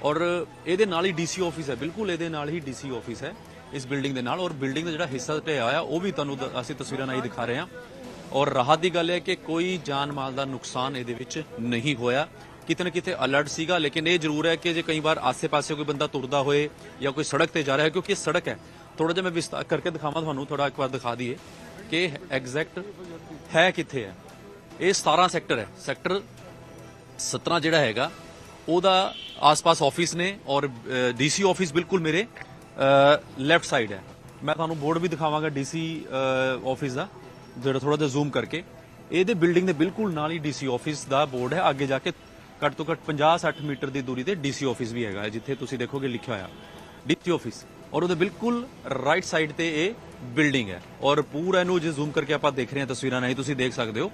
ਔਰ ਇਹਦੇ ਨਾਲ ਹੀ ਡੀਸੀ ਆਫਿਸ ਹੈ। ਬਿਲਕੁਲ ਇਹਦੇ ਨਾਲ ਹੀ ਡੀਸੀ ਆਫਿਸ ਹੈ ਇਸ ਬਿਲਡਿੰਗ ਦੇ ਨਾਲ ਔਰ ਬਿਲਡਿੰਗ ਦਾ ਜਿਹੜਾ ਹਿੱਸਾ ਢਹਿਆ ਹੋਇਆ ਉਹ ਵੀ ਤੁਹਾਨੂੰ ਅਸੀਂ ਤਸਵੀਰਾਂ ਨਾਲ ਹੀ ਦਿਖਾ ਰਹੇ ਹਾਂ। ਔਰ ਰਾਹਤ ਦੀ ਗੱਲ ਹੈ ਕਿ ਕੋਈ ਜਾਨ ਮਾਲ ਦਾ ਨੁਕਸਾਨ ਇਹਦੇ ਵਿੱਚ ਨਹੀਂ ਹੋਇਆ। ਕਿਤੇ ਨਾ ਕਿਤੇ ਅਲਰਟ ਸੀਗਾ, ਲੇਕਿਨ ਇਹ ਜ਼ਰੂਰ ਹੈ ਕਿ ਜੇ ਕਈ ਵਾਰ ਆਸੇ-ਪਾਸੇ ਕੋਈ ਬੰਦਾ ਤੁਰਦਾ ਹੋਏ ਜਾਂ ਕੋਈ ਸੜਕ ਤੇ ਜਾ ਰਿਹਾ ਹੈ, ਕਿਉਂਕਿ ਇਹ ਸੜਕ ਹੈ। ਥੋੜਾ ਜਿਹਾ ਮੈਂ ਵਿਸਤਾਰ ਕਰਕੇ ਦਿਖਾਵਾਂ ਤੁਹਾਨੂੰ ਥੋੜਾ ਇੱਕ ਵਾਰ ਦਿਖਾ ਦਈਏ ਕਿ ਐਗਜ਼ੈਕਟ ਹੈ ਕਿੱਥੇ ਹੈ। ਇਹ 17 ਸੈਕਟਰ ਹੈ। ਸੈਕਟਰ 17 ਜਿਹੜਾ ਹੈਗਾ ਉਹਦਾ ਆਸ-ਪਾਸ ਆਫਿਸ ਨੇ ਔਰ ਡੀਸੀ ਆਫਿਸ ਬਿਲਕੁਲ ਮੇਰੇ ਲੈਫਟ ਸਾਈਡ ਹੈ। ਮੈਂ ਤੁਹਾਨੂੰ ਬੋਰਡ ਵੀ ਦਿਖਾਵਾਂਗਾ ਡੀਸੀ ਆਫਿਸ ਦਾ ਜਿਹੜਾ ਥੋੜਾ ਜਿਹਾ ਜ਼ੂਮ ਕਰਕੇ। ਇਹਦੇ ਬਿਲਡਿੰਗ ਦੇ ਬਿਲਕੁਲ ਨਾਲ ਹੀ ਡੀਸੀ ਆਫਿਸ ਦਾ ਬੋਰਡ ਹੈ। ਅੱਗੇ ਜਾ ਕੇ ਘੱਟ ਤੋਂ ਘੱਟ 50-60 ਮੀਟਰ ਦੀ ਦੂਰੀ ਤੇ ਡੀਸੀ ਆਫਿਸ ਵੀ ਹੈਗਾ ਹੈ, ਜਿੱਥੇ ਤੁਸੀਂ ਦੇਖੋਗੇ ਲਿਖਿਆ ਹੋਇਆ। ਡੀਸੀ ਆਫਿਸ ਔਰ ਉਹਦੇ ਬਿਲਕੁਲ ਰਾਈਟ ਸਾਈਡ ਤੇ ਇਹ ਬਿਲਡਿੰਗ ਹੈ। ਔਰ ਪੂਰਾ ਇਹਨੂੰ ਜੇ ਜ਼ੂਮ ਕਰਕੇ ਆਪਾਂ ਦੇਖ ਰਹੇ ਹਾਂ ਤਸਵੀਰਾਂ ਨਹੀਂ ਤੁਸੀਂ ਦੇਖ ਸਕਦੇ ਹੋ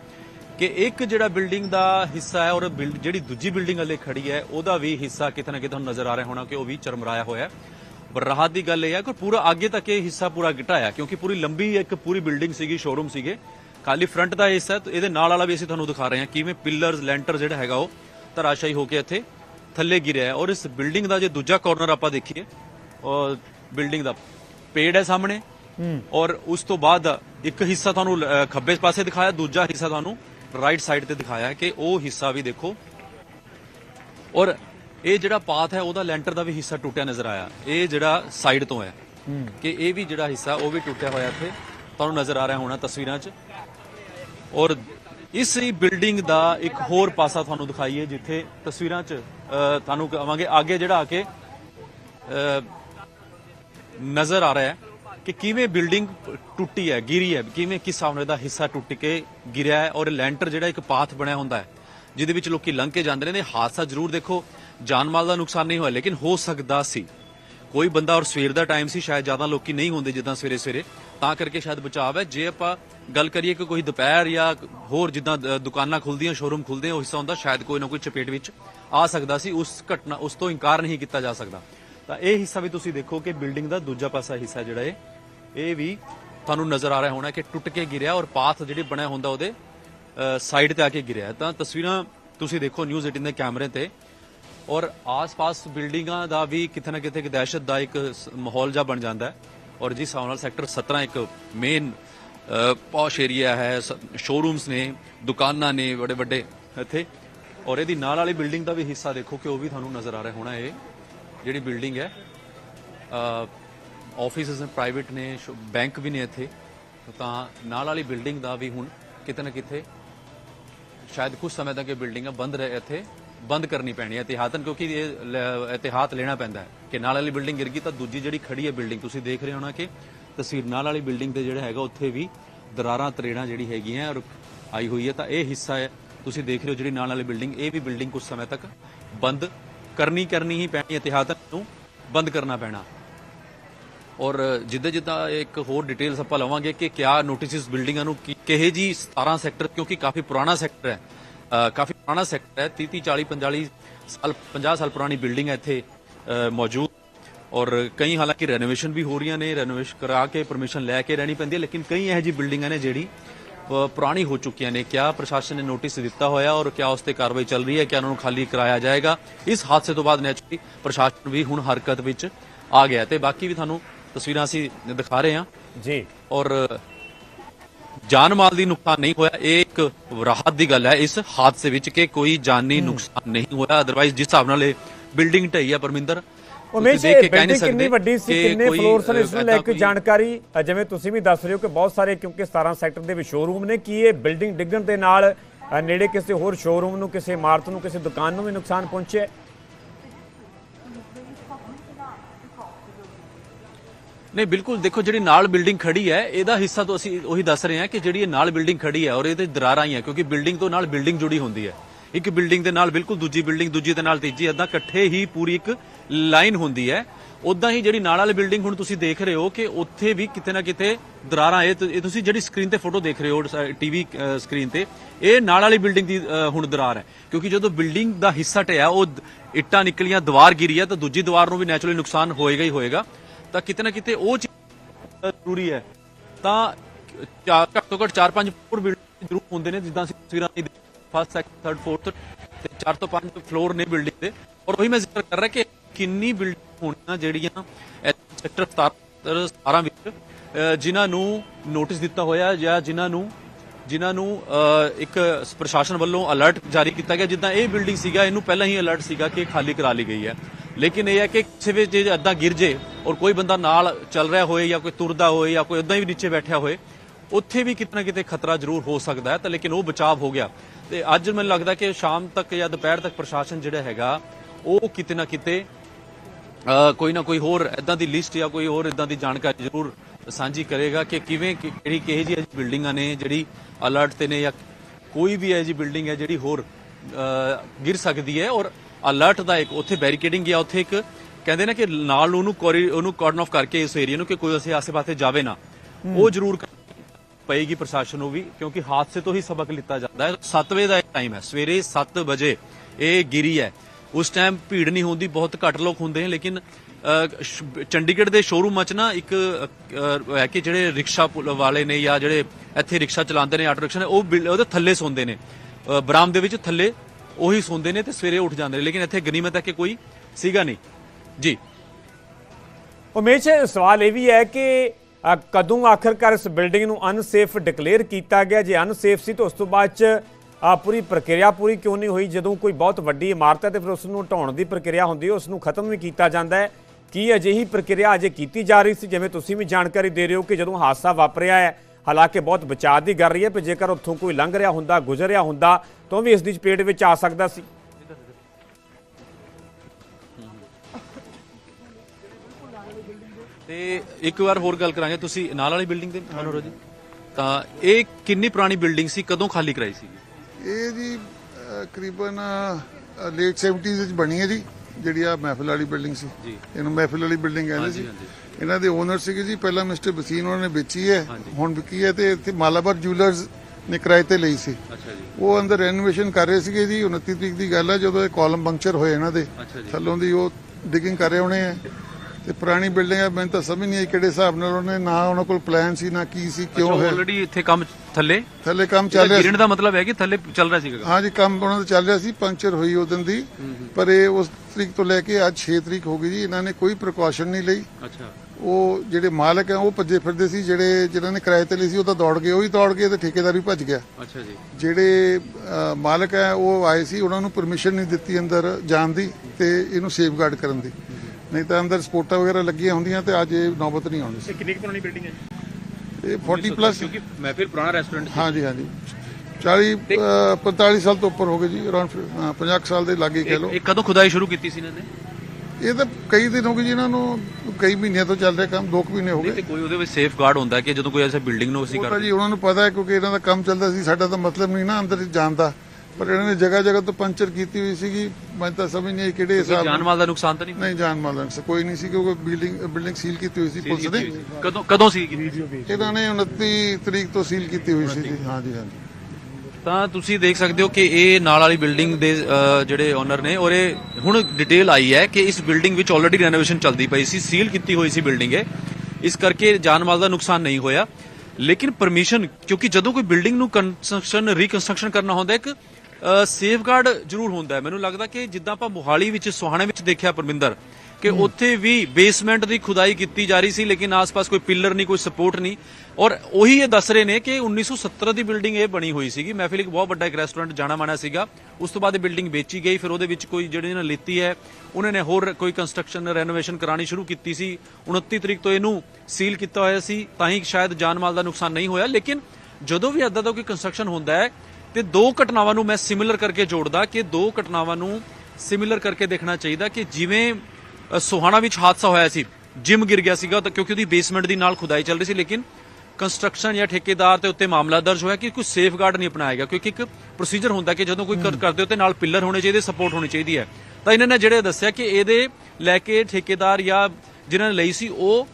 ਕਿ ਇੱਕ ਜਿਹੜਾ ਬਿਲਡਿੰਗ ਦਾ ਹਿੱਸਾ ਹੈ ਔਰ ਬਿਲ- ਜਿਹੜੀ ਦੂਜੀ ਬਿਲਡਿੰਗ ਹਲੇ ਖੜੀ ਹੈ, ਉਹਦਾ ਵੀ ਹਿੱਸਾ ਕਿਤੇ ਨਾ ਕਿਤੇ ਤੁਹਾਨੂੰ ਨਜ਼ਰ ਆ ਰਿਹਾ ਹੋਣਾ ਕਿ ਉਹ ਵੀ ਚਰਮਰਾਇਆ ਹੋਇਆ ਹੈ। ਪਰ ਰਾਹਤ ਦੀ ਗੱਲ ਇਹ ਹੈ ਕਿ ਪੂਰਾ ਅੱਗੇ ਤੱਕ ਇਹ ਹਿੱਸਾ ਪੂਰਾ ਗਿਟਾਇਆ ਕਿਉਂਕਿ ਪੂਰੀ ਲੰਬੀ ਇੱਕ ਪੂਰੀ ਬਿਲਡਿੰਗ ਸੀਗੀ ਸ਼ੋਰੂਮ ਸੀਗੇ। ਖਾਲੀ ਫਰੰਟ ਦਾ ਹਿੱਸਾ, ਤੇ ਇਹਦੇ ਨਾਲ ਵਾਲਾ ਵੀ ਅਸੀਂ ਤੁਹਾਨੂੰ ਦਿਖਾ ਰਹੇ ਹਾਂ ਕਿਵੇਂ ਪਿਲਰਸ ਲੈਂਟਰ ਜਿਹੜਾ ਹੈਗਾ ਉਹ ਧਰਾਸ਼ਾਈ ਹੋ ਕੇ ਇੱਥੇ ਥੱਲੇ ਗਿਰਿਆ ਹੈ। ਔਰ ਇਸ ਬਿਲਡਿੰਗ ਦਾ ਜੇ ਦੂਜਾ ਕਾਰਨਰ ਆਪਾਂ ਦੇਖੀਏ, ਔਰ ਬਿਲਡਿੰਗ ਦਾ ਪੇੜ ਹੈ ਸਾਹਮਣੇ। ਔਰ ਉਸ ਤੋਂ ਬਾਅਦ ਇੱਕ ਹਿੱਸਾ ਤੁਹਾਨੂੰ ਖੱਬੇ ਪਾਸੇ ਦਿਖਾਇਆ ਦੂਜਾ ਹਿੱਸਾ ਤੁਹਾਨੂੰ ਰਾਈਟ ਸਾਈਡ ਤੇ ਦਿਖਾਇਆ ਹੈ ਕਿ ਉਹ ਹਿੱਸਾ ਵੀ ਦੇਖੋ। ਔਰ ਇਹ ਜਿਹੜਾ ਪਾਥ ਹੈ ਉਹਦਾ ਲੈਂਟਰ ਦਾ ਵੀ ਹਿੱਸਾ ਟੁੱਟਿਆ ਨਜ਼ਰ ਆਇਆ। ਇਹ ਜਿਹੜਾ ਸਾਈਡ ਤੋਂ ਹੈ। ਕਿ ਇਹ ਵੀ ਜਿਹੜਾ ਹਿੱਸਾ ਉਹ ਵੀ ਟੁੱਟਿਆ ਹੋਇਆ ਇੱਥੇ। ਤੁਹਾਨੂੰ ਨਜ਼ਰ ਆ ਰਿਹਾ ਹੋਣਾ ਤਸਵੀਰਾਂ 'ਚ। ਔਰ ਇਸ ਹੀ ਬਿਲਡਿੰਗ ਦਾ ਇੱਕ ਹੋਰ ਪਾਸਾ ਤੁਹਾਨੂੰ ਦਿਖਾਈਏ ਜਿੱਥੇ ਤਸਵੀਰਾਂ 'ਚ ਤੁਹਾਨੂੰ ਕਹਾਂਗੇ ਅੱਗੇ ਜਿਹੜਾ ਆ ਕੇ ਨਜ਼ਰ ਆ ਰਿਹਾ ਹੈ ਕਿ ਕਿਵੇਂ ਬਿਲਡਿੰਗ ਟੁੱਟੀ ਹੈ, ਗਿਰੀ ਹੈ, ਕਿਵੇਂ ਕਿਸ ਸਾਹਮਣੇ ਦਾ ਹਿੱਸਾ ਟੁੱਟ ਕੇ ਗਿਰਿਆ ਹੈ ਔਰ ਲੈਂਟਰ ਜਿਹੜਾ ਇੱਕ ਪਾਥ ਬਣਿਆ ਹੁੰਦਾ ਹੈ, ਜਿਹਦੇ ਵਿੱਚ ਲੋਕੀ ਲੰਘ ਕੇ ਜਾਂਦੇ ਨੇ ਹਾਦਸਾ ਜ਼ਰੂਰ ਦੇਖੋ, ਜਾਨ ਮਾਲ ਦਾ ਨੁਕਸਾਨ ਨਹੀਂ ਹੋਇਆ, ਲੇਕਿਨ ਹੋ ਸਕਦਾ ਸੀ। ਕੋਈ ਬੰਦਾ ਔਰ ਸਵੇਰ ਦਾ ਟਾਈਮ ਸੀ, ਸ਼ਾਇਦ ਜ਼ਿਆਦਾ ਲੋਕੀ ਨਹੀਂ ਹੁੰਦੇ ਜਿੱਦਾਂ ਸਵੇਰੇ ਸਵੇਰੇ ਤਾਂ ਕਰਕੇ ਸ਼ਾਇਦ ਬਚਾਅ ਹੈ। ਜੇ ਆਪਾਂ ਗੱਲ ਕਰੀਏ ਕਿ ਕੋਈ ਦੁਪਹਿਰ ਜਾਂ ਹੋਰ ਜਿੱਦਾਂ ਦੁਕਾਨਾਂ ਖੁੱਲਦੀਆਂ ਸ਼ੋਰੂਮ ਖੁੱਲਦੇ ਉਹ ਹਿੱਸਾ ਹੁੰਦਾ, ਸ਼ਾਇਦ ਕੋਈ ਨਾ ਕੋਈ ਚਪੇਟ ਵਿੱਚ ਆ ਸਕਦਾ ਸੀ, ਉਸ ਘਟਨਾ, ਉਸ ਤੋਂ ਇਨਕਾਰ ਨਹੀਂ ਕੀਤਾ ਜਾ ਸਕਦਾ। ਤਾਂ ਇਹ ਹਿੱਸਾ ਵੀ ਤੁਸੀਂ ਦੇਖੋ ਕਿ ਬਿਲਡਿੰਗ ਦਾ ਦੂਜਾ ਪਾਸਾ ਹਿੱਸਾ ਜਿਹੜਾ ਹੈ ਇਹ ਵੀ ਤੁਹਾਨੂੰ ਨਜ਼ਰ ਆ ਰਿਹਾ ਹੋਣਾ ਕਿ ਟੁੱਟ ਕੇ ਗਿਰਿਆ ਔਰ ਪਾਥ ਜਿਹੜੇ ਬਣਿਆ ਹੁੰਦਾ ਉਹਦੇ ਸਾਈਡ ਤੇ ਆ ਕੇ ਗਿਰਿਆ ਤਾਂ ਤਸਵੀਰਾਂ ਤੁਸੀਂ ਦੇਖੋ ਨਿਊਜ਼ 18 ਦੇ ਕੈਮਰੇ ਤੇ। ਔਰ ਆਸ-ਪਾਸ ਬਿਲਡਿੰਗਾਂ ਦਾ ਵੀ ਕਿਤੇ ਨਾ ਕਿਤੇ ਇੱਕ ਦਹਿਸ਼ਤ ਦਾ ਇੱਕ ਮਾਹੌਲ ਜਿਹਾ ਬਣ ਜਾਂਦਾ ਹੈ। ਔਰ ਜਿਸ ਹਿਸਾਬ ਨਾਲ ਸੈਕਟਰ 17 ਇੱਕ ਮੇਨ ਪੌਸ਼ ਏਰੀਆ ਹੈ ਸ਼ੋਰੂਮਸ ਨੇ, ਦੁਕਾਨਾਂ ਨੇ ਬੜੇ ਵੱਡੇ ਇੱਥੇ। ਔਰ ਇਹਦੀ ਨਾਲ ਵਾਲੀ ਬਿਲਡਿੰਗ ਦਾ ਵੀ ਹਿੱਸਾ ਦੇਖੋ ਕਿ ਉਹ ਵੀ ਤੁਹਾਨੂੰ ਨਜ਼ਰ ਆ ਰਿਹਾ ਹੋਣਾ ਇਹ। ਜਿਹੜੀ ਬਿਲਡਿੰਗ ਹੈ ਆਫਿਸਸ ਨੇ ਪ੍ਰਾਈਵੇਟ ਨੇ ਬੈਂਕ ਵੀ ਨੇ ਇੱਥੇ। ਤਾਂ ਨਾਲ ਵਾਲੀ ਬਿਲਡਿੰਗ ਦਾ ਵੀ ਹੁਣ ਕਿਤੇ ਨਾ ਕਿਤੇ ਸ਼ਾਇਦ ਕੁਝ ਸਮੇਂ ਤੱਕ ਇਹ ਬਿਲਡਿੰਗਾਂ ਬੰਦ ਰਹੇ ਇੱਥੇ, ਬੰਦ ਕਰਨੀ ਪੈਣੀ ਹੈ ਇਤਿਹਾਤਨ, ਕਿਉਂਕਿ ਇਹ ਲ- ਇਤਿਹਾਤ ਲੈਣਾ ਪੈਂਦਾ ਹੈ ਕਿ ਨਾਲ ਵਾਲੀ ਬਿਲਡਿੰਗ ਗਿਰ ਗਈ ਤਾਂ ਦੂਜੀ ਜਿਹੜੀ ਖੜੀ ਹੈ ਬਿਲਡਿੰਗ ਤੁਸੀਂ ਦੇਖ ਰਹੇ ਹੋ ਨਾ ਕਿ ਤਸਵੀਰ ਨਾਲ ਵਾਲੀ ਬਿਲਡਿੰਗ ਤੇ ਜਿਹੜਾ ਹੈਗਾ, ਉੱਥੇ ਵੀ ਦਰਾਰਾਂ, ਤਰੇੜਾਂ ਜਿਹੜੀ ਹੈਗੀਆਂ ਔਰ ਆਈ ਹੋਈ ਹੈ। ਤਾਂ ਇਹ ਹਿੱਸਾ ਹੈ, ਤੁਸੀਂ ਦੇਖ ਰਹੇ ਹੋ ਜਿਹੜੀ ਨਾਲ ਵਾਲੀ ਬਿਲਡਿੰਗ ਇਹ ਵੀ ਬਿਲਡਿੰਗ ਕੁਝ ਸਮੇਂ ਤੱਕ ਬੰਦ ਕਰਨੀ ਕਰਨੀ ਹੀ ਪੈਣੀ ਹੈ ਨੂੰ ਬੰਦ ਕਰਨਾ ਪੈਣਾ। ਔਰ ਜਿੱਦਾਂ ਜਿੱਦਾਂ ਇੱਕ ਹੋਰ ਡਿਟੇਲਸ ਆਪਾਂ ਲਵਾਂਗੇ ਕਿ ਕਿਆ ਨੋਟਿਸਿਸ ਬਿਲਡਿੰਗਾਂ ਨੂੰ ਕੀ- ਕਿਹੇ ਜੀ 17 ਸੈਕਟਰ ਕਿਉਂਕਿ ਕਾਫੀ ਪੁਰਾਣਾ ਸੈਕਟਰ ਹੈ। ਕਾਫੀ ਪੁਰਾਣਾ ਸੈਕਟਰ ਹੈ। 30 40 45 ਸਾਲ 50 ਸਾਲ ਪੁਰਾਣੀ ਬਿਲਡਿੰਗ ਹੈ ਇੱਥੇ ਮੌਜੂਦ। ਔਰ ਕਈ ਹਾਲਾਂਕਿ ਰੈਨੋਵੇਸ਼ਨ ਵੀ ਹੋ ਰਹੀਆਂ ਨੇ ਰੈਨੋਵੇਸ਼ਨ ਕਰਾ ਕੇ ਪਰਮਿਸ਼ਨ ਲੈ ਕੇ ਰਹਿਣੀ ਪੈਂਦੀ ਹੈ, ਲੇਕਿਨ ਕਈ ਇਹੋ ਜਿਹੀ ਬਿਲਡਿੰਗਾਂ ਨੇ ਜਿਹੜੀ ਪੁਰਾਣੀ ਹੋ ਚੁੱਕੀਆਂ ਨੇ। ਕਿਆ ਪ੍ਰਸ਼ਾਸਨ ਨੇ ਨੋਟਿਸ ਦਿੱਤਾ ਹੋਇਆ ਔਰ ਕਿਆ ਉਸ ਤੇ ਕਾਰਵਾਈ ਚੱਲ ਰਹੀ ਹੈ ਕਿ ਉਹਨਾਂ ਨੂੰ ਖਾਲੀ ਕਰਾਇਆ ਜਾਏਗਾ ਇਸ ਹਾਦਸੇ ਤੋਂ ਬਾਅਦ ਨੈਚੁਰਲੀ ਪ੍ਰਸ਼ਾਸਨ ਵੀ ਹੁਣ ਹਰਕਤ ਵਿੱਚ ਆ ਗਿਆ। ਤੇ ਬਾਕੀ ਵੀ ਤੁਹਾਨੂੰ ਤਸਵੀਰਾਂ ਅਸੀਂ ਦਿਖਾ ਰਹੇ ਹਾਂ। ਜੀ। ਔਰ ਜਾਨ ਮਾਲ ਦੀ ਨੁਕਸਾਨ ਨਹੀਂ ਹੋਇਆ ਇਹ ਇੱਕ ਰਾਹਤ ਦੀ ਗੱਲ ਹੈ। ਇਸ ਹਾਦਸੇ ਵਿੱਚ ਕਿ ਕੋਈ ਜਾਨੀ ਨੁਕਸਾਨ ਨਹੀਂ ਹੋਇਆ। ਅਦਰਵਾਈਜ਼ ਜਿਸ ਹਿਸਾਬ ਨਾਲ ਇਹ ਬਿਲਡਿੰਗ ਢਈ ਹੈ ਪਰਮਿੰਦਰ ਉਮੇਸ਼ ਇਹ ਬਿਲਡਿੰਗ ਕਿੰਨੀ ਵੱਡੀ ਸੀ ਕਿੰਨੇ ਫਲੋਰ ਸਨ ਇਸ ਨੂੰ ਲੈ ਕੇ ਜਾਣਕਾਰੀ ਜਿਵੇਂ ਤੁਸੀਂ ਵੀ ਦੱਸ ਰਹੇ ਹੋ ਕਿ ਬਹੁਤ ਸਾਰੇ ਕਿਉਂਕਿ 17 ਸੈਕਟਰ ਦੇ ਵਿੱਚ ਸ਼ੋਰੂਮ ਨੇ ਕੀ ਇਹ ਬਿਲਡਿੰਗ ਡਿੱਗਣ ਦੇ ਨਾਲ ਨੇੜੇ ਕਿਸੇ ਹੋਰ ਸ਼ੋਰੂਮ ਨੂੰ ਕਿਸੇ ਇਮਾਰਤ ਨੂੰ ਕਿਸੇ ਦੁਕਾਨ ਨੂੰ ਵੀ ਨੁਕਸਾਨ ਪਹੁੰਚਿਆ? ਨਹੀਂ ਬਿਲਕੁਲ ਦੇਖੋ ਜਿਹੜੀ ਨਾਲ ਬਿਲਡਿੰਗ ਖੜੀ ਹੈ ਇਹਦਾ ਹਿੱਸਾ ਤੋਂ ਅਸੀਂ ਉਹੀ ਦੱਸ ਰਹੇ ਹਾਂ ਕਿ ਜਿਹੜੀ ਇਹ ਨਾਲ ਬਿਲਡਿੰਗ ਖੜੀ ਹੈ ਔਰ ਇਹਦੇ ਦਰਾਰਾਂ ਹੀ ਹੈ ਕਿਉਂਕਿ ਬਿਲਡਿੰਗ ਤੋਂ ਨਾਲ ਬਿਲਡਿੰਗ ਜੁੜੀ ਹੁੰਦੀ ਹੈ ਇੱਕ ਬਿਲਡਿੰਗ ਦੇ ਨਾਲ ਬਿਲਕੁਲ ਦੂਜੀ ਬਿਲਡਿੰਗ, ਦੂਜੀ ਦੇ ਨਾਲ ਤੀਜੀ, ਏਦਾਂ ਇਕੱਠੇ ਹੀ ਪੂਰੀ ਇੱਕ ਲਾਈਨ ਹੁੰਦੀ ਹੈ। ਉਦਾਂ ਹੀ ਜਿਹੜੀ ਨਾਲ ਵਾਲੀ ਬਿਲਡਿੰਗ ਹੁਣ ਤੁਸੀਂ ਦੇਖ ਰਹੇ ਹੋ ਕਿ ਉੱਥੇ ਵੀ ਕਿਤੇ ਨਾ ਕਿਤੇ ਦਰਾਰਾਂ, ਇਹ ਤੁਸੀਂ ਜਿਹੜੀ ਸਕਰੀਨ ਤੇ ਫੋਟੋ ਦੇਖ ਰਹੇ ਹੋ ਟੀਵੀ ਸਕਰੀਨ ਤੇ, ਇਹ ਨਾਲ ਵਾਲੀ ਬਿਲਡਿੰਗ ਦੀ ਹੁਣ ਦਰਾਰ ਹੈ। ਕਿਉਂਕਿ ਜਦੋਂ ਬਿਲਡਿੰਗ ਦਾ ਹਿੱਸਾ ਟਿਆ, ਉਹ ਇੱਟਾਂ ਨਿਕਲੀਆਂ, ਦੀਵਾਰ ਗਿਰੀ ਹੈ, ਤਾਂ ਦੂਜੀ ਦੀਵਾਰ ਨੂੰ ਵੀ ਨੈਚੁਰਲੀ ਨੁਕਸਾਨ ਹੋਏਗਾ ਹੀ ਹੋਏਗਾ। ਤਾਂ ਕਿਤੇ ਨਾ ਕਿਤੇ ਉਹ ਚੀਜ਼ ਜ਼ਰੂਰੀ ਹੈ। ਤਾਂ ਚਾਰ ਘੱਟ ਤੋਂ ਘੱਟ 4-5 ਫਲੋਰ ਬਿਲਡਿੰਗ ਜ਼ਰੂਰ ਹੁੰਦੇ ਨੇ, ਜਿੱਦਾਂ ਅਸੀਂ ਤਸਵੀਰਾਂ ਫਸਟ ਸੈਕੰਡ ਥਰਡ ਫੋਰਥ ਤੇ 4 ਤੋਂ 5 ਫਲੋਰ ਨੇ ਬਿਲਡਿੰਗ ਦੇ। ਔਰ ਉਹੀ ਮੈਂ ਜ਼ਿਕਰ ਕਰ ਰਿਹਾ ਕਿ ਕਿੰਨੀ ਬਿਲਡਿੰਗ ਹੋਣੀਆਂ ਜਿਹੜੀਆਂ ਸੈਕਟਰ 17 ਵਿੱਚ ਜਿਨ੍ਹਾਂ ਨੂੰ ਨੋਟਿਸ ਦਿੱਤਾ ਹੋਇਆ ਜਾਂ ਜਿਨ੍ਹਾਂ ਨੂੰ ਜਿਨ੍ਹਾਂ ਨੂੰ ਇੱਕ ਪ੍ਰਸ਼ਾਸਨ ਵੱਲੋਂ ਅਲਰਟ ਜਾਰੀ ਕੀਤਾ ਗਿਆ। ਜਿੱਦਾਂ ਇਹ ਬਿਲਡਿੰਗ ਸੀਗਾ, ਇਹਨੂੰ ਪਹਿਲਾਂ ਹੀ ਅਲਰਟ ਸੀਗਾ ਕਿ ਖਾਲੀ ਕਰਾ ਲਈ ਗਈ ਹੈ। ਲੇਕਿਨ ਇਹ ਹੈ ਕਿ ਕਿਸੇ ਵਿੱਚ ਜੇ ਅੱਧਾ ਗਿਰ ਜੇ ਔਰ ਕੋਈ ਬੰਦਾ ਨਾਲ ਚੱਲ ਰਿਹਾ ਹੋਏ ਜਾਂ ਕੋਈ ਤੁਰਦਾ ਹੋਏ ਜਾਂ ਕੋਈ ਉਦਾਂ ਹੀ ਨੀਚੇ ਬੈਠਿਆ ਹੋਏ, ਉੱਥੇ ਵੀ ਕਿਤਨਾ ਕਿਤੇ ਖਤਰਾ ਜ਼ਰੂਰ ਹੋ ਸਕਦਾ ਹੈ। ਤਾਂ ਲੇਕਿਨ ਉਹ ਬਚਾਅ ਹੋ ਗਿਆ। ਤੇ ਅੱਜ ਮੈਨੂੰ ਲੱਗਦਾ ਕਿ ਸ਼ਾਮ ਤੱਕ ਜਾਂ ਦੁਪਹਿਰ ਤੱਕ ਪ੍ਰਸ਼ਾਸਨ ਜਿਹੜਾ ਹੈਗਾ ਉਹ ਕਿਤੇ ਨਾ ਕਿਤੇ ਕੋਈ ਨਾ ਕੋਈ ਹੋਰ ਇਦਾਂ ਦੀ ਲਿਸਟ ਜਾਂ ਕੋਈ ਹੋਰ ਇਦਾਂ ਦੀ ਜਾਣਕਾਰੀ ਜ਼ਰੂਰ ਸਾਂਝੀ ਕਰੇਗਾ ਕਿ ਕਿਵੇਂ ਕਿਹੜੀ ਕਿਹੋ ਜਿਹੀ ਬਿਲਡਿੰਗਾਂ ਨੇ ਜਿਹੜੀ ਅਲਰਟ ਤੇ ਨੇ ਜਾਂ ਕੋਈ ਵੀ ਇਹ ਜੀ ਬਿਲਡਿੰਗ ਹੈ ਜਿਹੜੀ ਹੋਰ ਗਿਰ ਸਕਦੀ ਹੈ ਔਰ ਅਲਰਟ ਦਾ ਇੱਕ ਉੱਥੇ ਬੈਰੀਕੇਡਿੰਗ ਜਾਂ ਉੱਥੇ ਇੱਕ ਕਹਿੰਦੇ ਨੇ ਕਿ ਨਾਲ ਉਹਨੂੰ ਕੋਰੀ ਉਹਨੂੰ ਕਾਰਡਨ ਆਫ ਕਰਕੇ ਇਸ ਏਰੀਆ ਨੂੰ ਕਿ ਕੋਈ ਅਸੀਂ ਆਸੇ-ਪਾਸੇ ਜਾਵੇ ਨਾ ਉਹ ਜ਼ਰੂਰ ਪਏਗੀ ਪ੍ਰਸ਼ਾਸਨ ਨੂੰ ਵੀ ਕਿਉਂਕਿ ਹਾਦਸੇ ਤੋਂ ਹੀ ਸਬਕ ਲਿੱਤਾ ਜਾਂਦਾ ਹੈ। 7 ਵਜੇ ਦਾ ਟਾਈਮ ਹੈ। ਸਵੇਰੇ 7 ਵਜੇ ਇਹ ਗਿਰੀ ਹੈ। ਉਸ ਟਾਈਮ ਭੀੜ ਨਹੀਂ ਹੁੰਦੀ ਬਹੁਤ ਘੱਟ ਲੋਕ ਹੁੰਦੇ ਹਨ ਲੇਕਿਨ ਚੰਡੀਗੜ੍ਹ ਦੇ ਸ਼ੋਰੂਮਾਂ 'ਚ ਨਾ ਇੱਕ ਹੈ ਕਿ ਜਿਹੜੇ ਰਿਕਸ਼ਾ ਪੁਲ- ਵਾਲੇ ਨੇ ਜਾਂ ਜਿਹੜੇ ਇੱਥੇ ਰਿਕਸ਼ਾ ਚਲਾਉਂਦੇ ਨੇ ਆਟੋ ਰਿਕਸ਼ਾ ਨੇ ਉਹ ਉਹਦੇ ਥੱਲੇ ਸੌਂਦੇ ਨੇ। ਅ, ਬਰਾਮ ਦੇ ਵਿੱਚ ਥੱਲੇ ਉਹੀ ਸੌਂਦੇ ਨੇ ਤੇ ਸਵੇਰੇ ਉੱਠ ਜਾਂਦੇ ਨੇ। ਲੇਕਿਨ ਇੱਥੇ ਗਨੀਮਤ ਹੈ ਕਿ ਕੋਈ ਸੀਗਾ ਨਹੀਂ। ਜੀ। ਉਮੇਸ਼ ਸਵਾਲ ਇਹ ਵੀ ਹੈ ਕਿ ਕਦੋਂ ਆਖਰਕਾਰ ਇਸ ਬਿਲਡਿੰਗ ਨੂੰ ਅਨਸੇਫ ਡਿਕਲੇਅਰ ਕੀਤਾ ਗਿਆ? ਜੇ ਅਨਸੇਫ ਸੀ ਤਾਂ ਉਸ ਤੋਂ ਬਾਅਦ ਚ ਪੂਰੀ ਪ੍ਰਕਿਰਿਆ ਪੂਰੀ ਕਿਉਂ ਨਹੀਂ ਹੋਈ? ਜਦੋਂ ਕੋਈ ਬਹੁਤ ਵੱਡੀ ਇਮਾਰਤ ਹੈ ਤੇ ਫਿਰ ਉਸ ਨੂੰ ਢਾਉਣ ਦੀ ਪ੍ਰਕਿਰਿਆ ਹੁੰਦੀ ਹੈ, ਉਸ ਨੂੰ ਖਤਮ ਵੀ ਕੀਤਾ ਜਾਂਦਾ ਹੈ। ਕੀ ਅਜਿਹੀ ਪ੍ਰਕਿਰਿਆ ਅਜੇ ਕੀਤੀ ਜਾ ਰਹੀ ਸੀ? ਜਿਵੇਂ ਤੁਸੀਂ ਵੀ ਜਾਣਕਾਰੀ ਦੇ ਰਹੇ ਹੋ ਕਿ ਜਦੋਂ ਹਾਦਸਾ ਵਾਪਰਿਆ ਹੈ, ਹਾਲਾਂਕਿ ਬਹੁਤ ਬਚਾਅ ਦੀ ਗੱਲ ਰਹੀ ਹੈ, ਪਰ ਜੇਕਰ ਉੱਥੋਂ ਕੋਈ ਲੰਘ ਰਿਹਾ ਹੁੰਦਾ, ਗੁਜ਼ਰਿਆ ਹੁੰਦਾ, ਤਾਂ ਵੀ ਇਸ ਦੀ ਚਪੇਟ ਵਿੱਚ ਆ ਸਕਦਾ ਸੀ। ਤੇ ਇੱਕ ਵਾਰ ਹੋਰ ਗੱਲ ਕਰਾਂਗੇ। ਤੁਸੀਂ ਨਾਲ ਵਾਲੀ ਬਿਲਡਿੰਗ ਦੇ ਮਨੋਰਜ ਜੀ। ਤਾਂ ਇਹ ਕਿੰਨੀ ਪੁਰਾਣੀ ਬਿਲਡਿੰਗ ਸੀ? ਕਦੋਂ ਖਾਲੀ ਕਰਾਈ ਸੀ ਇਹ ਜੀ ਅਹ, ਕਰੀਬਨ ਲੇਟ 70s ਵਿੱਚ ਬਣੀ ਹੈ ਜੀ ਜਿਹੜੀ ਆ ਮਹਿਫਿਲ ਵਾਲੀ ਬਿਲਡਿੰਗ ਸੀ। ਜੀ। ਇਹਨੂੰ ਮਹਿਫਿਲ ਵਾਲੀ ਬਿਲਡਿੰਗ ਕਹਿੰਦੇ ਸੀ। ਇਹਨਾਂ ਦੇ ਓਨਰ ਸੀਗੇ ਜੀ। ਪਹਿਲਾਂ ਮਿਸਟਰ ਬਸੀਨ ਉਹਨਾਂ ਨੇ ਵੇਚੀ ਹੈ ਹੁਣ ਵਿਕੀ ਹੈ ਤੇ ਇੱਥੇ ਮਾਲਾਬਾਰ ਜੁਐਲਰਸ ਨੇ ਕਿਰਾਏ ਤੇ ਲਈ ਸੀ। ਅੱਛਾ ਜੀ। ਉਹ ਅੰਦਰ ਰੈਨੋਵੇਸ਼ਨ ਕਰ ਰਹੇ ਸੀਗੇ ਜੀ। 29 ਤਰੀਕ ਦੀ ਗੱਲ ਹੈ ਜਦੋਂ ਇਹ ਕਾਲਮ ਪੰਕਚਰ ਹੋਏ ਇਹਨਾਂ ਦੇ ਅੱਛਾ ਜੀ। ਥੱਲੋਂ ਦੀ ਉਹ ਡਿਗਿੰਗ ਕਰ ਰਹੇ ਹੋਣੇ ਆ। ਤੇ ਪੁਰਾਣੀ ਬਿਲਡਿੰਗ ਹੈ ਮੈਨੂੰ ਤਾਂ ਸਮਝ ਨਹੀਂ ਆਈ ਕਿਹੜੇ ਹਿਸਾਬ ਨਾਲ ਉਹਨੇ ਨਾ ਉਹਨਾਂ ਕੋਲ ਪਲਾਨ ਸੀ ਨਾ ਕੀ ਸੀ ਕਿਉਂ ਹੈ ਆਲਰੇਡੀ ਇੱਥੇ ਕੰਮ ਥੱਲੇ? ਥੱਲੇ ਕੰਮ ਚੱਲ ਰਿਹਾ ਗਿਰਨ ਦਾ ਮਤਲਬ ਹੈ ਕਿ ਥੱਲੇ ਚੱਲ ਰਿਹਾ ਸੀਗਾ ਹਾਂ ਜੀ ਕੰਮ ਉਹਨਾਂ ਦਾ ਚੱਲ ਰਿਹਾ ਸੀ ਪੰਚਰ ਹੋਈ ਉਹ ਦਿਨ ਦੀ। ਪਰ ਇਹ ਉਸ ਤਰੀਕ ਤੋਂ ਲੈ ਕੇ ਅੱਜ 6 ਤਰੀਕ ਹੋ ਗਈ ਜੀ ਇਹਨਾਂ ਨੇ ਕੋਈ ਪ੍ਰੀਕਾਸ਼ਨ ਨਹੀਂ ਲਈ। ਅੱਛਾ। ਉਹ ਜਿਹੜੇ ਮਾਲਕ ਹੈ ਉਹ ਭੱਜੇ ਫਿਰਦੇ ਸੀ ਜਿਹੜੇ ਜਿਨ੍ਹਾਂ ਨੇ ਕਿਰਾਏ ਤੇ ਲਈ ਸੀ ਉਹ ਤਾਂ ਦੌੜ ਗਏ ਉਹ ਹੀ ਦੌੜ ਗਏ ਤੇ ਠੇਕੇਦਾਰ ਵੀ ਭੱਜ ਗਿਆ। ਅੱਛਾ ਜੀ। ਜਿਹੜੇ ਮਾਲਕ ਹੈ ਉਹ ਆਏ ਸੀ ਉਹਨਾਂ ਨੂੰ ਪਰਮਿਸ਼ਨ ਨਹੀਂ ਦਿੱਤੀ ਅੰਦਰ ਜਾਣ ਦੀ ਤੇ ਇਹਨੂੰ ਸੇਫਗਾਰਡ ਕਰਨ ਦੀ। ਨਹੀਂ ਤਾਂ ਅੰਦਰ ਸਪੋਰਟਾਂ ਵਗੈਰਾ ਲੱਗੀਆਂ ਹੁੰਦੀਆਂ ਤੇ ਅੱਜ ਇਹ ਨੌਬਤ ਨਹੀਂ ਆਉਣੀ ਸੀ ਕਿੰਨੀ ਪੁਰਾਣੀ ਬਿਲਡਿੰਗ ਹੈ ਇਹ 40 ਪਲੱਸ ਕਿਉਂਕਿ ਮੈਂ ਫਿਰ ਪੁਰਾਣਾ ਰੈਸਟੋਰੈਂਟ ਹਾਂਜੀ ਹਾਂਜੀ। 40 ਅ, 45 ਸਾਲ ਤੋਂ ਉੱਪਰ ਹੋ ਗਏ ਜੀ ਅਰਾਊਂਡ 50 ਕੁ ਸਾਲ ਦੇ ਲਾਗੇ ਕਹਿ ਲਓ। ਇਹ ਕਦੋਂ ਖੁਦਾਈ ਸ਼ੁਰੂ ਕੀਤੀ ਸੀ ਇਹਨਾਂ ਨੇ? ਇਹ ਤਾਂ ਕਈ ਦਿਨ ਹੋ ਗਏ ਜੀ ਇਹਨਾਂ ਨੂੰ ਕਈ ਮਹੀਨਿਆਂ ਤੋਂ ਚੱਲ ਰਿਹਾ ਕੰਮ 2 ਮਹੀਨੇ ਹੋ ਨਹੀਂ ਗਏ। ਤੇ ਕੋਈ ਉਹਦੇ ਵਿੱਚ ਸੇਫ ਗਾਰਡ ਹੁੰਦਾ ਹੈ ਕਿ ਜਦੋਂ ਕੋਈ ਐਸਾ ਬਿਲਡਿੰਗ ਨੂੰ ਅਸੀਂ ਉਹ ਤਾਂ ਜੀ ਉਹਨਾਂ ਨੂੰ ਪਤਾ ਹੈ ਕਿਉਂਕਿ ਇਹਨਾਂ ਦਾ ਕੰਮ ਚੱਲਦਾ ਸੀ ਸਾਡਾ ਤਾਂ ਮਤਲਬ ਨਹੀਂ ਨਾ ਅੰਦਰ ਜਾਣ ਦਾ। ਪਰ ਇਹਨਾਂ ਨੇ ਜਗ੍ਹਾ ਜਗ੍ਹਾ ਤੋਂ ਪੰਚਰ ਕੀਤੀ ਹੋਈ ਸੀਗੀ। ਮੈਂ ਤਾਂ ਸਮਝ ਨਹੀਂ ਆਈ ਕਿਹੜੇ ਹਿਸਾਬ ਜਾਨ ਮਾਲ ਦਾ ਨੁਕਸਾਨ ਤਾਂ ਨਹੀਂ ਨਹੀਂ ਜਾਨ ਮਾਲ ਦਾ ਨੁਕਸਾਨ ਕੋਈ ਨਹੀਂ ਸੀ ਕਿਉਂਕਿ ਬਿਲਡਿੰਗ ਬਿਲਡਿੰਗ ਸੀਲ ਕੀਤੀ ਹੋਈ ਸੀ ਪੁਲਿਸ ਨੇ। ਕਦੋਂ ਕਦੋਂ ਸੀ? ਕੀਤੀ? ਇਹਨਾਂ ਨੇ 29 ਤਰੀਕ ਤੋਂ ਸੀਲ ਕੀਤੀ ਹੋਈ ਸੀ ਹਾਂਜੀ ਹਾਂਜੀ। ਤਾਂ ਤੁਸੀਂ ਦੇਖ ਸਕਦੇ ਹੋ ਕਿ ਇਹ ਨਾਲ ਵਾਲੀ ਬਿਲਡਿੰਗ ਦੇ ਜਿਹੜੇ ਓਨਰ ਨੇ ਔਰ ਇਹ ਹੁਣ ਡਿਟੇਲ ਆਈ ਹੈ ਕਿ ਇਸ ਬਿਲਡਿੰਗ ਵਿੱਚ ਆਲਰੇਡੀ ਰੈਨੋਵੇਸ਼ਨ ਚੱਲਦੀ ਪਈ ਸੀ ਸੀਲ ਕੀਤੀ ਹੋਈ ਸੀ ਬਿਲਡਿੰਗ ਇਹ। ਇਸ ਕਰਕੇ ਜਾਨ ਮਾਲ ਦਾ ਨੁਕਸਾਨ ਨਹੀਂ ਹੋਇਆ। ਲੇਕਿਨ ਪਰਮਿਸ਼ਨ ਕਿਉਂਕਿ ਜਦੋਂ ਕੋਈ ਬਿਲਡਿੰਗ ਨੂੰ ਕੰਸਟਰਕਸ਼ਨ ਰੀਕਨਸਟਰਕਸ਼ਨ ਕਰਨਾ ਹੁੰਦਾ ਇੱਕ ਸੇਫਗਾਰਡ ਜ਼ਰੂਰ ਹੁੰਦਾ ਹੈ। ਮੈਨੂੰ ਲੱਗਦਾ ਕਿ ਜਿੱਦਾਂ ਆਪਾਂ ਮੋਹਾਲੀ ਵਿੱਚ ਸੁਹਾਣੇ ਵਿੱਚ ਦੇਖਿਆ ਪਰਮਿੰਦਰ ਕਿ ਉੱਥੇ ਵੀ ਬੇਸਮੈਂਟ ਦੀ ਖੁਦਾਈ ਕੀਤੀ ਜਾ ਰਹੀ ਸੀ ਲੇਕਿਨ ਆਸ-ਪਾਸ ਕੋਈ ਪਿੱਲਰ ਨਹੀਂ ਕੋਈ ਸਪੋਰਟ ਨਹੀਂ। ਔਰ ਉਹੀ ਇਹ ਦੱਸ ਰਹੇ ਨੇ ਕਿ 1970 ਦੀ ਬਿਲਡਿੰਗ ਇਹ ਬਣੀ ਹੋਈ ਸੀਗੀ। ਮਹਿਫਿਲ ਇੱਕ ਬਹੁਤ ਵੱਡਾ ਇੱਕ ਰੈਸਟੋਰੈਂਟ ਜਾਣਾ ਮਾਣਾ ਸੀਗਾ। ਉਸ ਤੋਂ ਬਾਅਦ ਇਹ ਬਿਲਡਿੰਗ ਵੇਚੀ ਗਈ। ਫਿਰ ਉਹਦੇ ਵਿੱਚ ਕੋਈ ਜਿਹੜੇ ਨੇ ਲਿੱਤੀ ਹੈ ਉਹਨਾਂ ਨੇ ਹੋਰ ਕੋਈ ਕੰਸਟਰਕਸ਼ਨ ਰੈਨੋਵੇਸ਼ਨ ਕਰਾਣੀ ਸ਼ੁਰੂ ਕੀਤੀ ਸੀ। 29 ਤਰੀਕ ਤੋਂ ਇਹਨੂੰ ਸੀਲ ਕੀਤਾ ਹੋਇਆ ਸੀ। ਤਾਂ ਹੀ ਸ਼ਾਇਦ ਜਾਨ ਮਾਲ ਦਾ ਨੁਕਸਾਨ ਨਹੀਂ ਹੋਇਆ। ਲੇਕਿਨ ਜਦੋਂ ਵੀ ਅੱਦਾ ਦਾ ਕੋਈ ਕੰਸਟਰਕਸ਼ਨ ਹੁੰਦਾ ਹੈ ਤੇ ਦੋ ਘਟਨਾਵਾਂ ਨੂੰ ਮੈਂ ਸਿਮਿਲਰ ਕਰਕੇ ਜੋੜਦਾ ਕਿ ਦੋ ਘਟਨਾਵਾਂ ਨੂੰ ਸਿਮਿਲਰ ਕਰਕੇ ਦੇਖਣਾ ਚਾਹੀਦਾ ਕਿ ਜਿਵੇਂ ਸੋਹਾਣਾ ਵਿੱਚ ਹਾਦਸਾ ਹੋਇਆ ਸੀ ਜਿਮ ਗਿਰ ਗਿਆ ਸੀਗਾ ਤਾਂ ਕਿਉਂਕਿ ਉਹਦੀ ਬੇਸਮੈਂਟ ਦੀ ਨਾਲ ਖੁਦਾਈ ਚੱਲ ਰਹੀ ਸੀ ਲੇਕਿਨ ਕੰਸਟਰਕਸ਼ਨ ਜਾਂ ਠੇਕੇਦਾਰ ਤੇ ਉੱਤੇ ਮਾਮਲਾ ਦਰਜ ਹੋਇਆ ਕਿ ਕੋਈ ਸੇਫਗਾਰਡ ਨਹੀਂ ਅਪਣਾਇਆ ਗਿਆ ਕਿਉਂਕਿ ਇੱਕ ਪ੍ਰੋਸੀਜਰ ਹੁੰਦਾ ਕਿ ਜਦੋਂ ਕੋਈ ਕਰ- ਕਰਦੇ ਹੋ ਤੇ ਨਾਲ ਪਿੱਲਰ ਹੋਣੇ ਚਾਹੀਦੇ ਸਪੋਰਟ ਹੋਣੀ ਚਾਹੀਦੀ ਹੈ। ਤਾਂ ਇਹਨਾਂ ਨੇ ਜਿਹੜੇ ਦੱਸਿਆ ਕਿ ਇਹਦੇ ਲੈ ਕੇ ਠੇਕੇਦਾਰ ਜਾਂ ਜਿਨ੍ਹਾਂ ਨੇ ਲਈ ਸੀ ਉਹ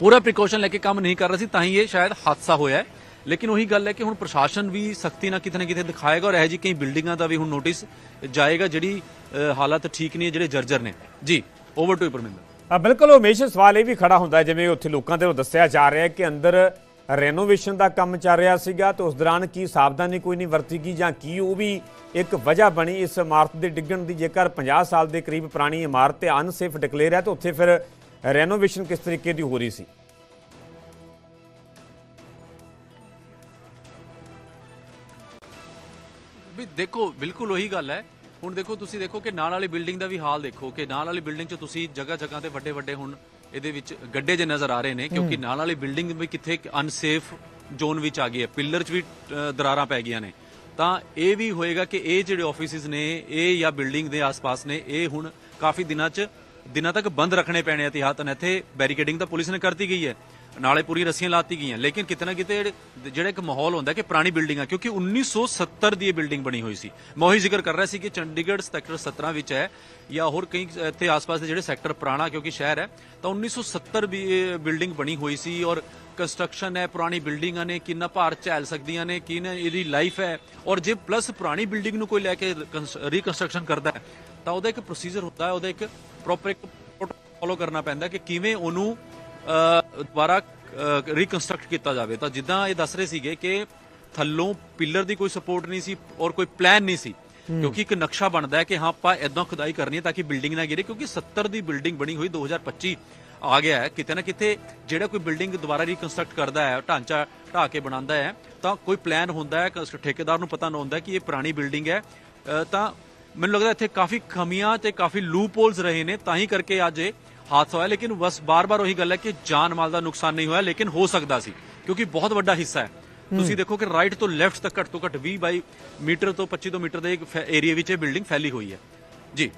ਪੂਰਾ ਪ੍ਰੀਕਾਸ਼ਨ ਲੈ ਕੇ ਕੰਮ ਨਹੀਂ ਕਰ ਰਿਹਾ ਸੀ ਤਾਂ ਹੀ ਇਹ ਸ਼ਾਇਦ ਹਾਦਸਾ ਹੋਇਆ ਹੈ। ਲੇਕਿਨ ਉਹੀ ਗੱਲ ਹੈ ਕਿ ਹੁਣ ਪ੍ਰਸ਼ਾਸਨ ਵੀ ਸਖਤੀ ਨਾਲ ਕਿਤੇ ਨਾ ਕਿਤੇ ਦਿਖਾਏਗਾ ਔਰ ਇਹ ਜੀ ਕਈ ਬਿਲਡਿੰਗਾਂ ਦਾ ਵੀ ਹੁਣ ਨੋਟਿਸ ਜਾਏਗਾ ਜਿਹੜੀ ਅ, ਹਾਲਾਤ ਠੀਕ ਨਹੀਂ ਹੈ ਜਿਹੜੇ ਜਰਜਰ ਨੇ। ਜੀ ਓਵਰ ਟੂ ਪਰਮਿੰਦਰ। ਬਿਲਕੁਲ ਹਮੇਸ਼ਾ ਸਵਾਲ ਇਹ ਵੀ ਖੜਾ ਹੁੰਦਾ ਜਿਵੇਂ ਉੱਥੇ ਲੋਕਾਂ ਦੇ ਵੱਲੋਂ ਦੱਸਿਆ ਜਾ ਰਿਹਾ ਕਿ ਅੰਦਰ ਰੈਨੋਵੇਸ਼ਨ ਦਾ ਕੰਮ ਚੱਲ ਰਿਹਾ ਸੀਗਾ ਤੇ ਉਸ ਦੌਰਾਨ ਕੀ ਸਾਵਧਾਨੀ ਕੋਈ ਨਹੀਂ ਵਰਤੀ ਗਈ ਜਾਂ ਕੀ ਉਹ ਵੀ ਇੱਕ ਵਜ੍ਹਾ ਬਣੀ ਇਸ ਇਮਾਰਤ ਦੇ ਡਿੱਗਣ ਦੀ ਜੇਕਰ 50 ਸਾਲ ਦੇ ਕਰੀਬ ਪੁਰਾਣੀ ਇਮਾਰਤ ਤੇ ਅਨਸੇਫ ਡਿਕਲੇਅਰ ਹੈ ਤਾਂ ਉੱਥੇ ਫਿਰ ਰੈਨੋਵੇਸ਼ਨ ਕਿਸ ਤਰੀਕੇ ਦੀ ਹੋ ਰਹੀ ਸੀ? ਦੇਖੋ ਬਿਲਕੁਲ ਉਹੀ ਗੱਲ ਹੈ। ਹੁਣ ਦੇਖੋ ਤੁਸੀਂ ਦੇਖੋ ਕਿ ਨਾਲ ਵਾਲੀ ਬਿਲਡਿੰਗ ਦਾ ਵੀ ਹਾਲ ਦੇਖੋ ਕਿ ਨਾਲ ਵਾਲੀ ਬਿਲਡਿੰਗ 'ਚ ਤੁਸੀਂ ਜਗ੍ਹਾ ਜਗ੍ਹਾ ਤੇ ਵੱਡੇ ਵੱਡੇ ਹੁਣ ਇਹਦੇ ਵਿੱਚ ਗੱਡੇ ਜੇ ਨਜ਼ਰ ਆ ਰਹੇ ਨੇ ਕਿਉਂਕਿ ਨਾਲ ਵਾਲੀ ਬਿਲਡਿੰਗ ਵੀ ਕਿੱਥੇ ਅਨਸੇਫ ਜ਼ੋਨ ਵਿੱਚ ਆ ਗਈ ਹੈ। ਪਿੱਲਰ 'ਚ ਵੀ ਦਰਾਰਾਂ ਪੈ ਗਈਆਂ ਨੇ। ਤਾਂ ਇਹ ਵੀ ਹੋਏਗਾ ਕਿ ਇਹ ਜਿਹੜੇ ਆਫਿਸਿਸ ਨੇ ਇਹ ਜਾਂ ਬਿਲਡਿੰਗ ਦੇ ਆਸ-ਪਾਸ ਨੇ ਇਹ ਹੁਣ ਕਾਫੀ ਦਿਨਾਂ 'ਚ ਦਿਨਾਂ ਤੱਕ ਬੰਦ ਰੱਖਣੇ ਪੈਣੇ ਇਤਿਹਾਤਨ ਇੱਥੇ ਬੈਰੀਕੇਡਿੰਗ ਤਾਂ ਪੁਲਿਸ ਨੇ ਕਰਤੀ ਗਈ ਹੈ। ਨਾਲੇ ਪੂਰੀ ਰੱਸੀਆਂ ਲਾਤੀ ਗਈਆਂ। ਲੇਕਿਨ ਕਿਤੇ ਨਾ ਕਿਤੇ ਜਿਹੜਾ ਇੱਕ ਮਾਹੌਲ ਹੁੰਦਾ ਕਿ ਪੁਰਾਣੀ ਬਿਲਡਿੰਗ ਆ ਕਿਉਂਕਿ 1970 ਦੀ ਇਹ ਬਿਲਡਿੰਗ ਬਣੀ ਹੋਈ ਸੀ। ਮੈਂ ਉਹੀ ਜ਼ਿਕਰ ਕਰ ਰਿਹਾ ਸੀ ਕਿ ਚੰਡੀਗੜ੍ਹ ਸੈਕਟਰ 17 ਵਿੱਚ ਹੈ ਜਾਂ ਹੋਰ ਕਈ, ਇੱਥੇ ਆਸ-ਪਾਸ ਦੇ ਜਿਹੜੇ ਸੈਕਟਰ ਪੁਰਾਣਾ, ਕਿਉਂਕਿ ਸ਼ਹਿਰ ਹੈ, ਤਾਂ 1970 ਵੀ ਇਹ ਬਿਲਡਿੰਗ ਬਣੀ ਹੋਈ ਸੀ ਔਰ ਕੰਸਟਰਕਸ਼ਨ ਹੈ, ਪੁਰਾਣੀ ਬਿਲਡਿੰਗਾਂ ਨੇ ਕਿੰਨਾ ਭਾਰ ਝੈਲ ਸਕਦੀਆਂ ਨੇ, ਕਿੰਨਾ ਇਹਦੀ ਲਾਈਫ ਹੈ, ਔਰ ਜੇ ਪਲੱਸ ਪੁਰਾਣੀ ਬਿਲਡਿੰਗ ਨੂੰ ਕੋਈ ਲੈ ਕੇ ਰੀਕਨਸਟਰਕਸ਼ਨ ਕਰਦਾ ਹੈ, ਤਾਂ ਉਹਦਾ ਇੱਕ ਪ੍ਰੋਸੀਜਰ ਹੁੰਦਾ ਹੈ, ਉਹਦਾ ਇੱਕ ਪ੍ਰੋਪਰ ਇੱਕ ਫੋਲੋ ਕਰਨਾ ਪੈਂਦਾ ਕਿ ਕਿਵੇਂ ਉਹਨੂੰ ਦੁਬਾਰਾ ਰੀਕਨਸਟਰਕਟ ਕੀਤਾ ਜਾਵੇ। ਤਾਂ ਜਿੱਦਾਂ ਇਹ ਦੱਸ ਰਹੇ ਸੀਗੇ ਕਿ ਥੱਲੋਂ ਪਿੱਲਰ ਦੀ ਕੋਈ ਸਪੋਰਟ ਨਹੀਂ ਸੀ ਔਰ ਕੋਈ ਪਲਾਨ ਨਹੀਂ ਸੀ। ਕਿਉਂਕਿ ਇੱਕ ਨਕਸ਼ਾ ਬਣਦਾ ਹੈ ਕਿ ਹਾਂ ਆਪਾਂ ਇਦਾਂ ਖੁਦਾਈ ਕਰਨੀ ਹੈ ਤਾਂ ਕਿ ਬਿਲਡਿੰਗ ਨਾ ਗਿਰੇ ਕਿਉਂਕਿ 70 ਦੀ ਬਿਲਡਿੰਗ ਬਣੀ ਹੋਈ 2025 ਆ ਗਿਆ ਹੈ। ਕਿਤੇ ਨਾ ਕਿਤੇ ਜਿਹੜਾ ਕੋਈ ਬਿਲਡਿੰਗ ਦੁਬਾਰਾ ਰੀਕਨਸਟਰਕਟ ਕਰਦਾ ਹੈ ਢਾਂਚਾ ਢਾ ਕੇ ਬਣਾਉਂਦਾ ਹੈ ਤਾਂ ਕੋਈ ਪਲਾਨ ਹੁੰਦਾ ਹੈ ਠੇਕੇਦਾਰ ਨੂੰ ਪਤਾ ਨਾ ਹੁੰਦਾ ਕਿ ਇਹ ਪੁਰਾਣੀ ਬਿਲਡਿੰਗ ਹੈ। ਤਾਂ ਮੈਨੂੰ ਲੱਗਦਾ ਇੱਥੇ ਕਾਫੀ ਖਮੀਆਂ ਤੇ ਕਾਫੀ ਲੂਪ ਹੋਲਸ ਰਹੇ ਨੇ ਤਾਂ ਹੀ ਕਰਕੇ ਅੱਜ ਇਹ ਹਾਦਸਾ ਹੋਇਆ ਲੇਕਿਨ ਬਸ ਬਾਰ-ਬਾਰ ਉਹੀ ਗੱਲ ਹੈ ਕਿ ਜਾਨ ਮਾਲ ਦਾ ਨੁਕਸਾਨ ਨਹੀਂ ਹੋਇਆ ਲੇਕਿਨ ਹੋ ਸਕਦਾ ਸੀ ਕਿਉਂਕਿ ਬਹੁਤ ਵੱਡਾ ਹਿੱਸਾ ਹੈ। ਤੁਸੀਂ ਦੇਖੋ ਕਿ ਰਾਈਟ ਤੋਂ ਲੈਫਟ ਤੱਕ ਘੱਟ ਤੋਂ ਘੱਟ 20 ਬਾਈ ਮੀਟਰ ਤੋਂ 25 ਤੋਂ ਮੀਟਰ ਦੇ ਇੱਕ ਏਰੀਆ ਵਿੱਚ ਇਹ ਬਿਲਡਿੰਗ ਫੈਲੀ ਹੋਈ ਹੈ। ਜੀ।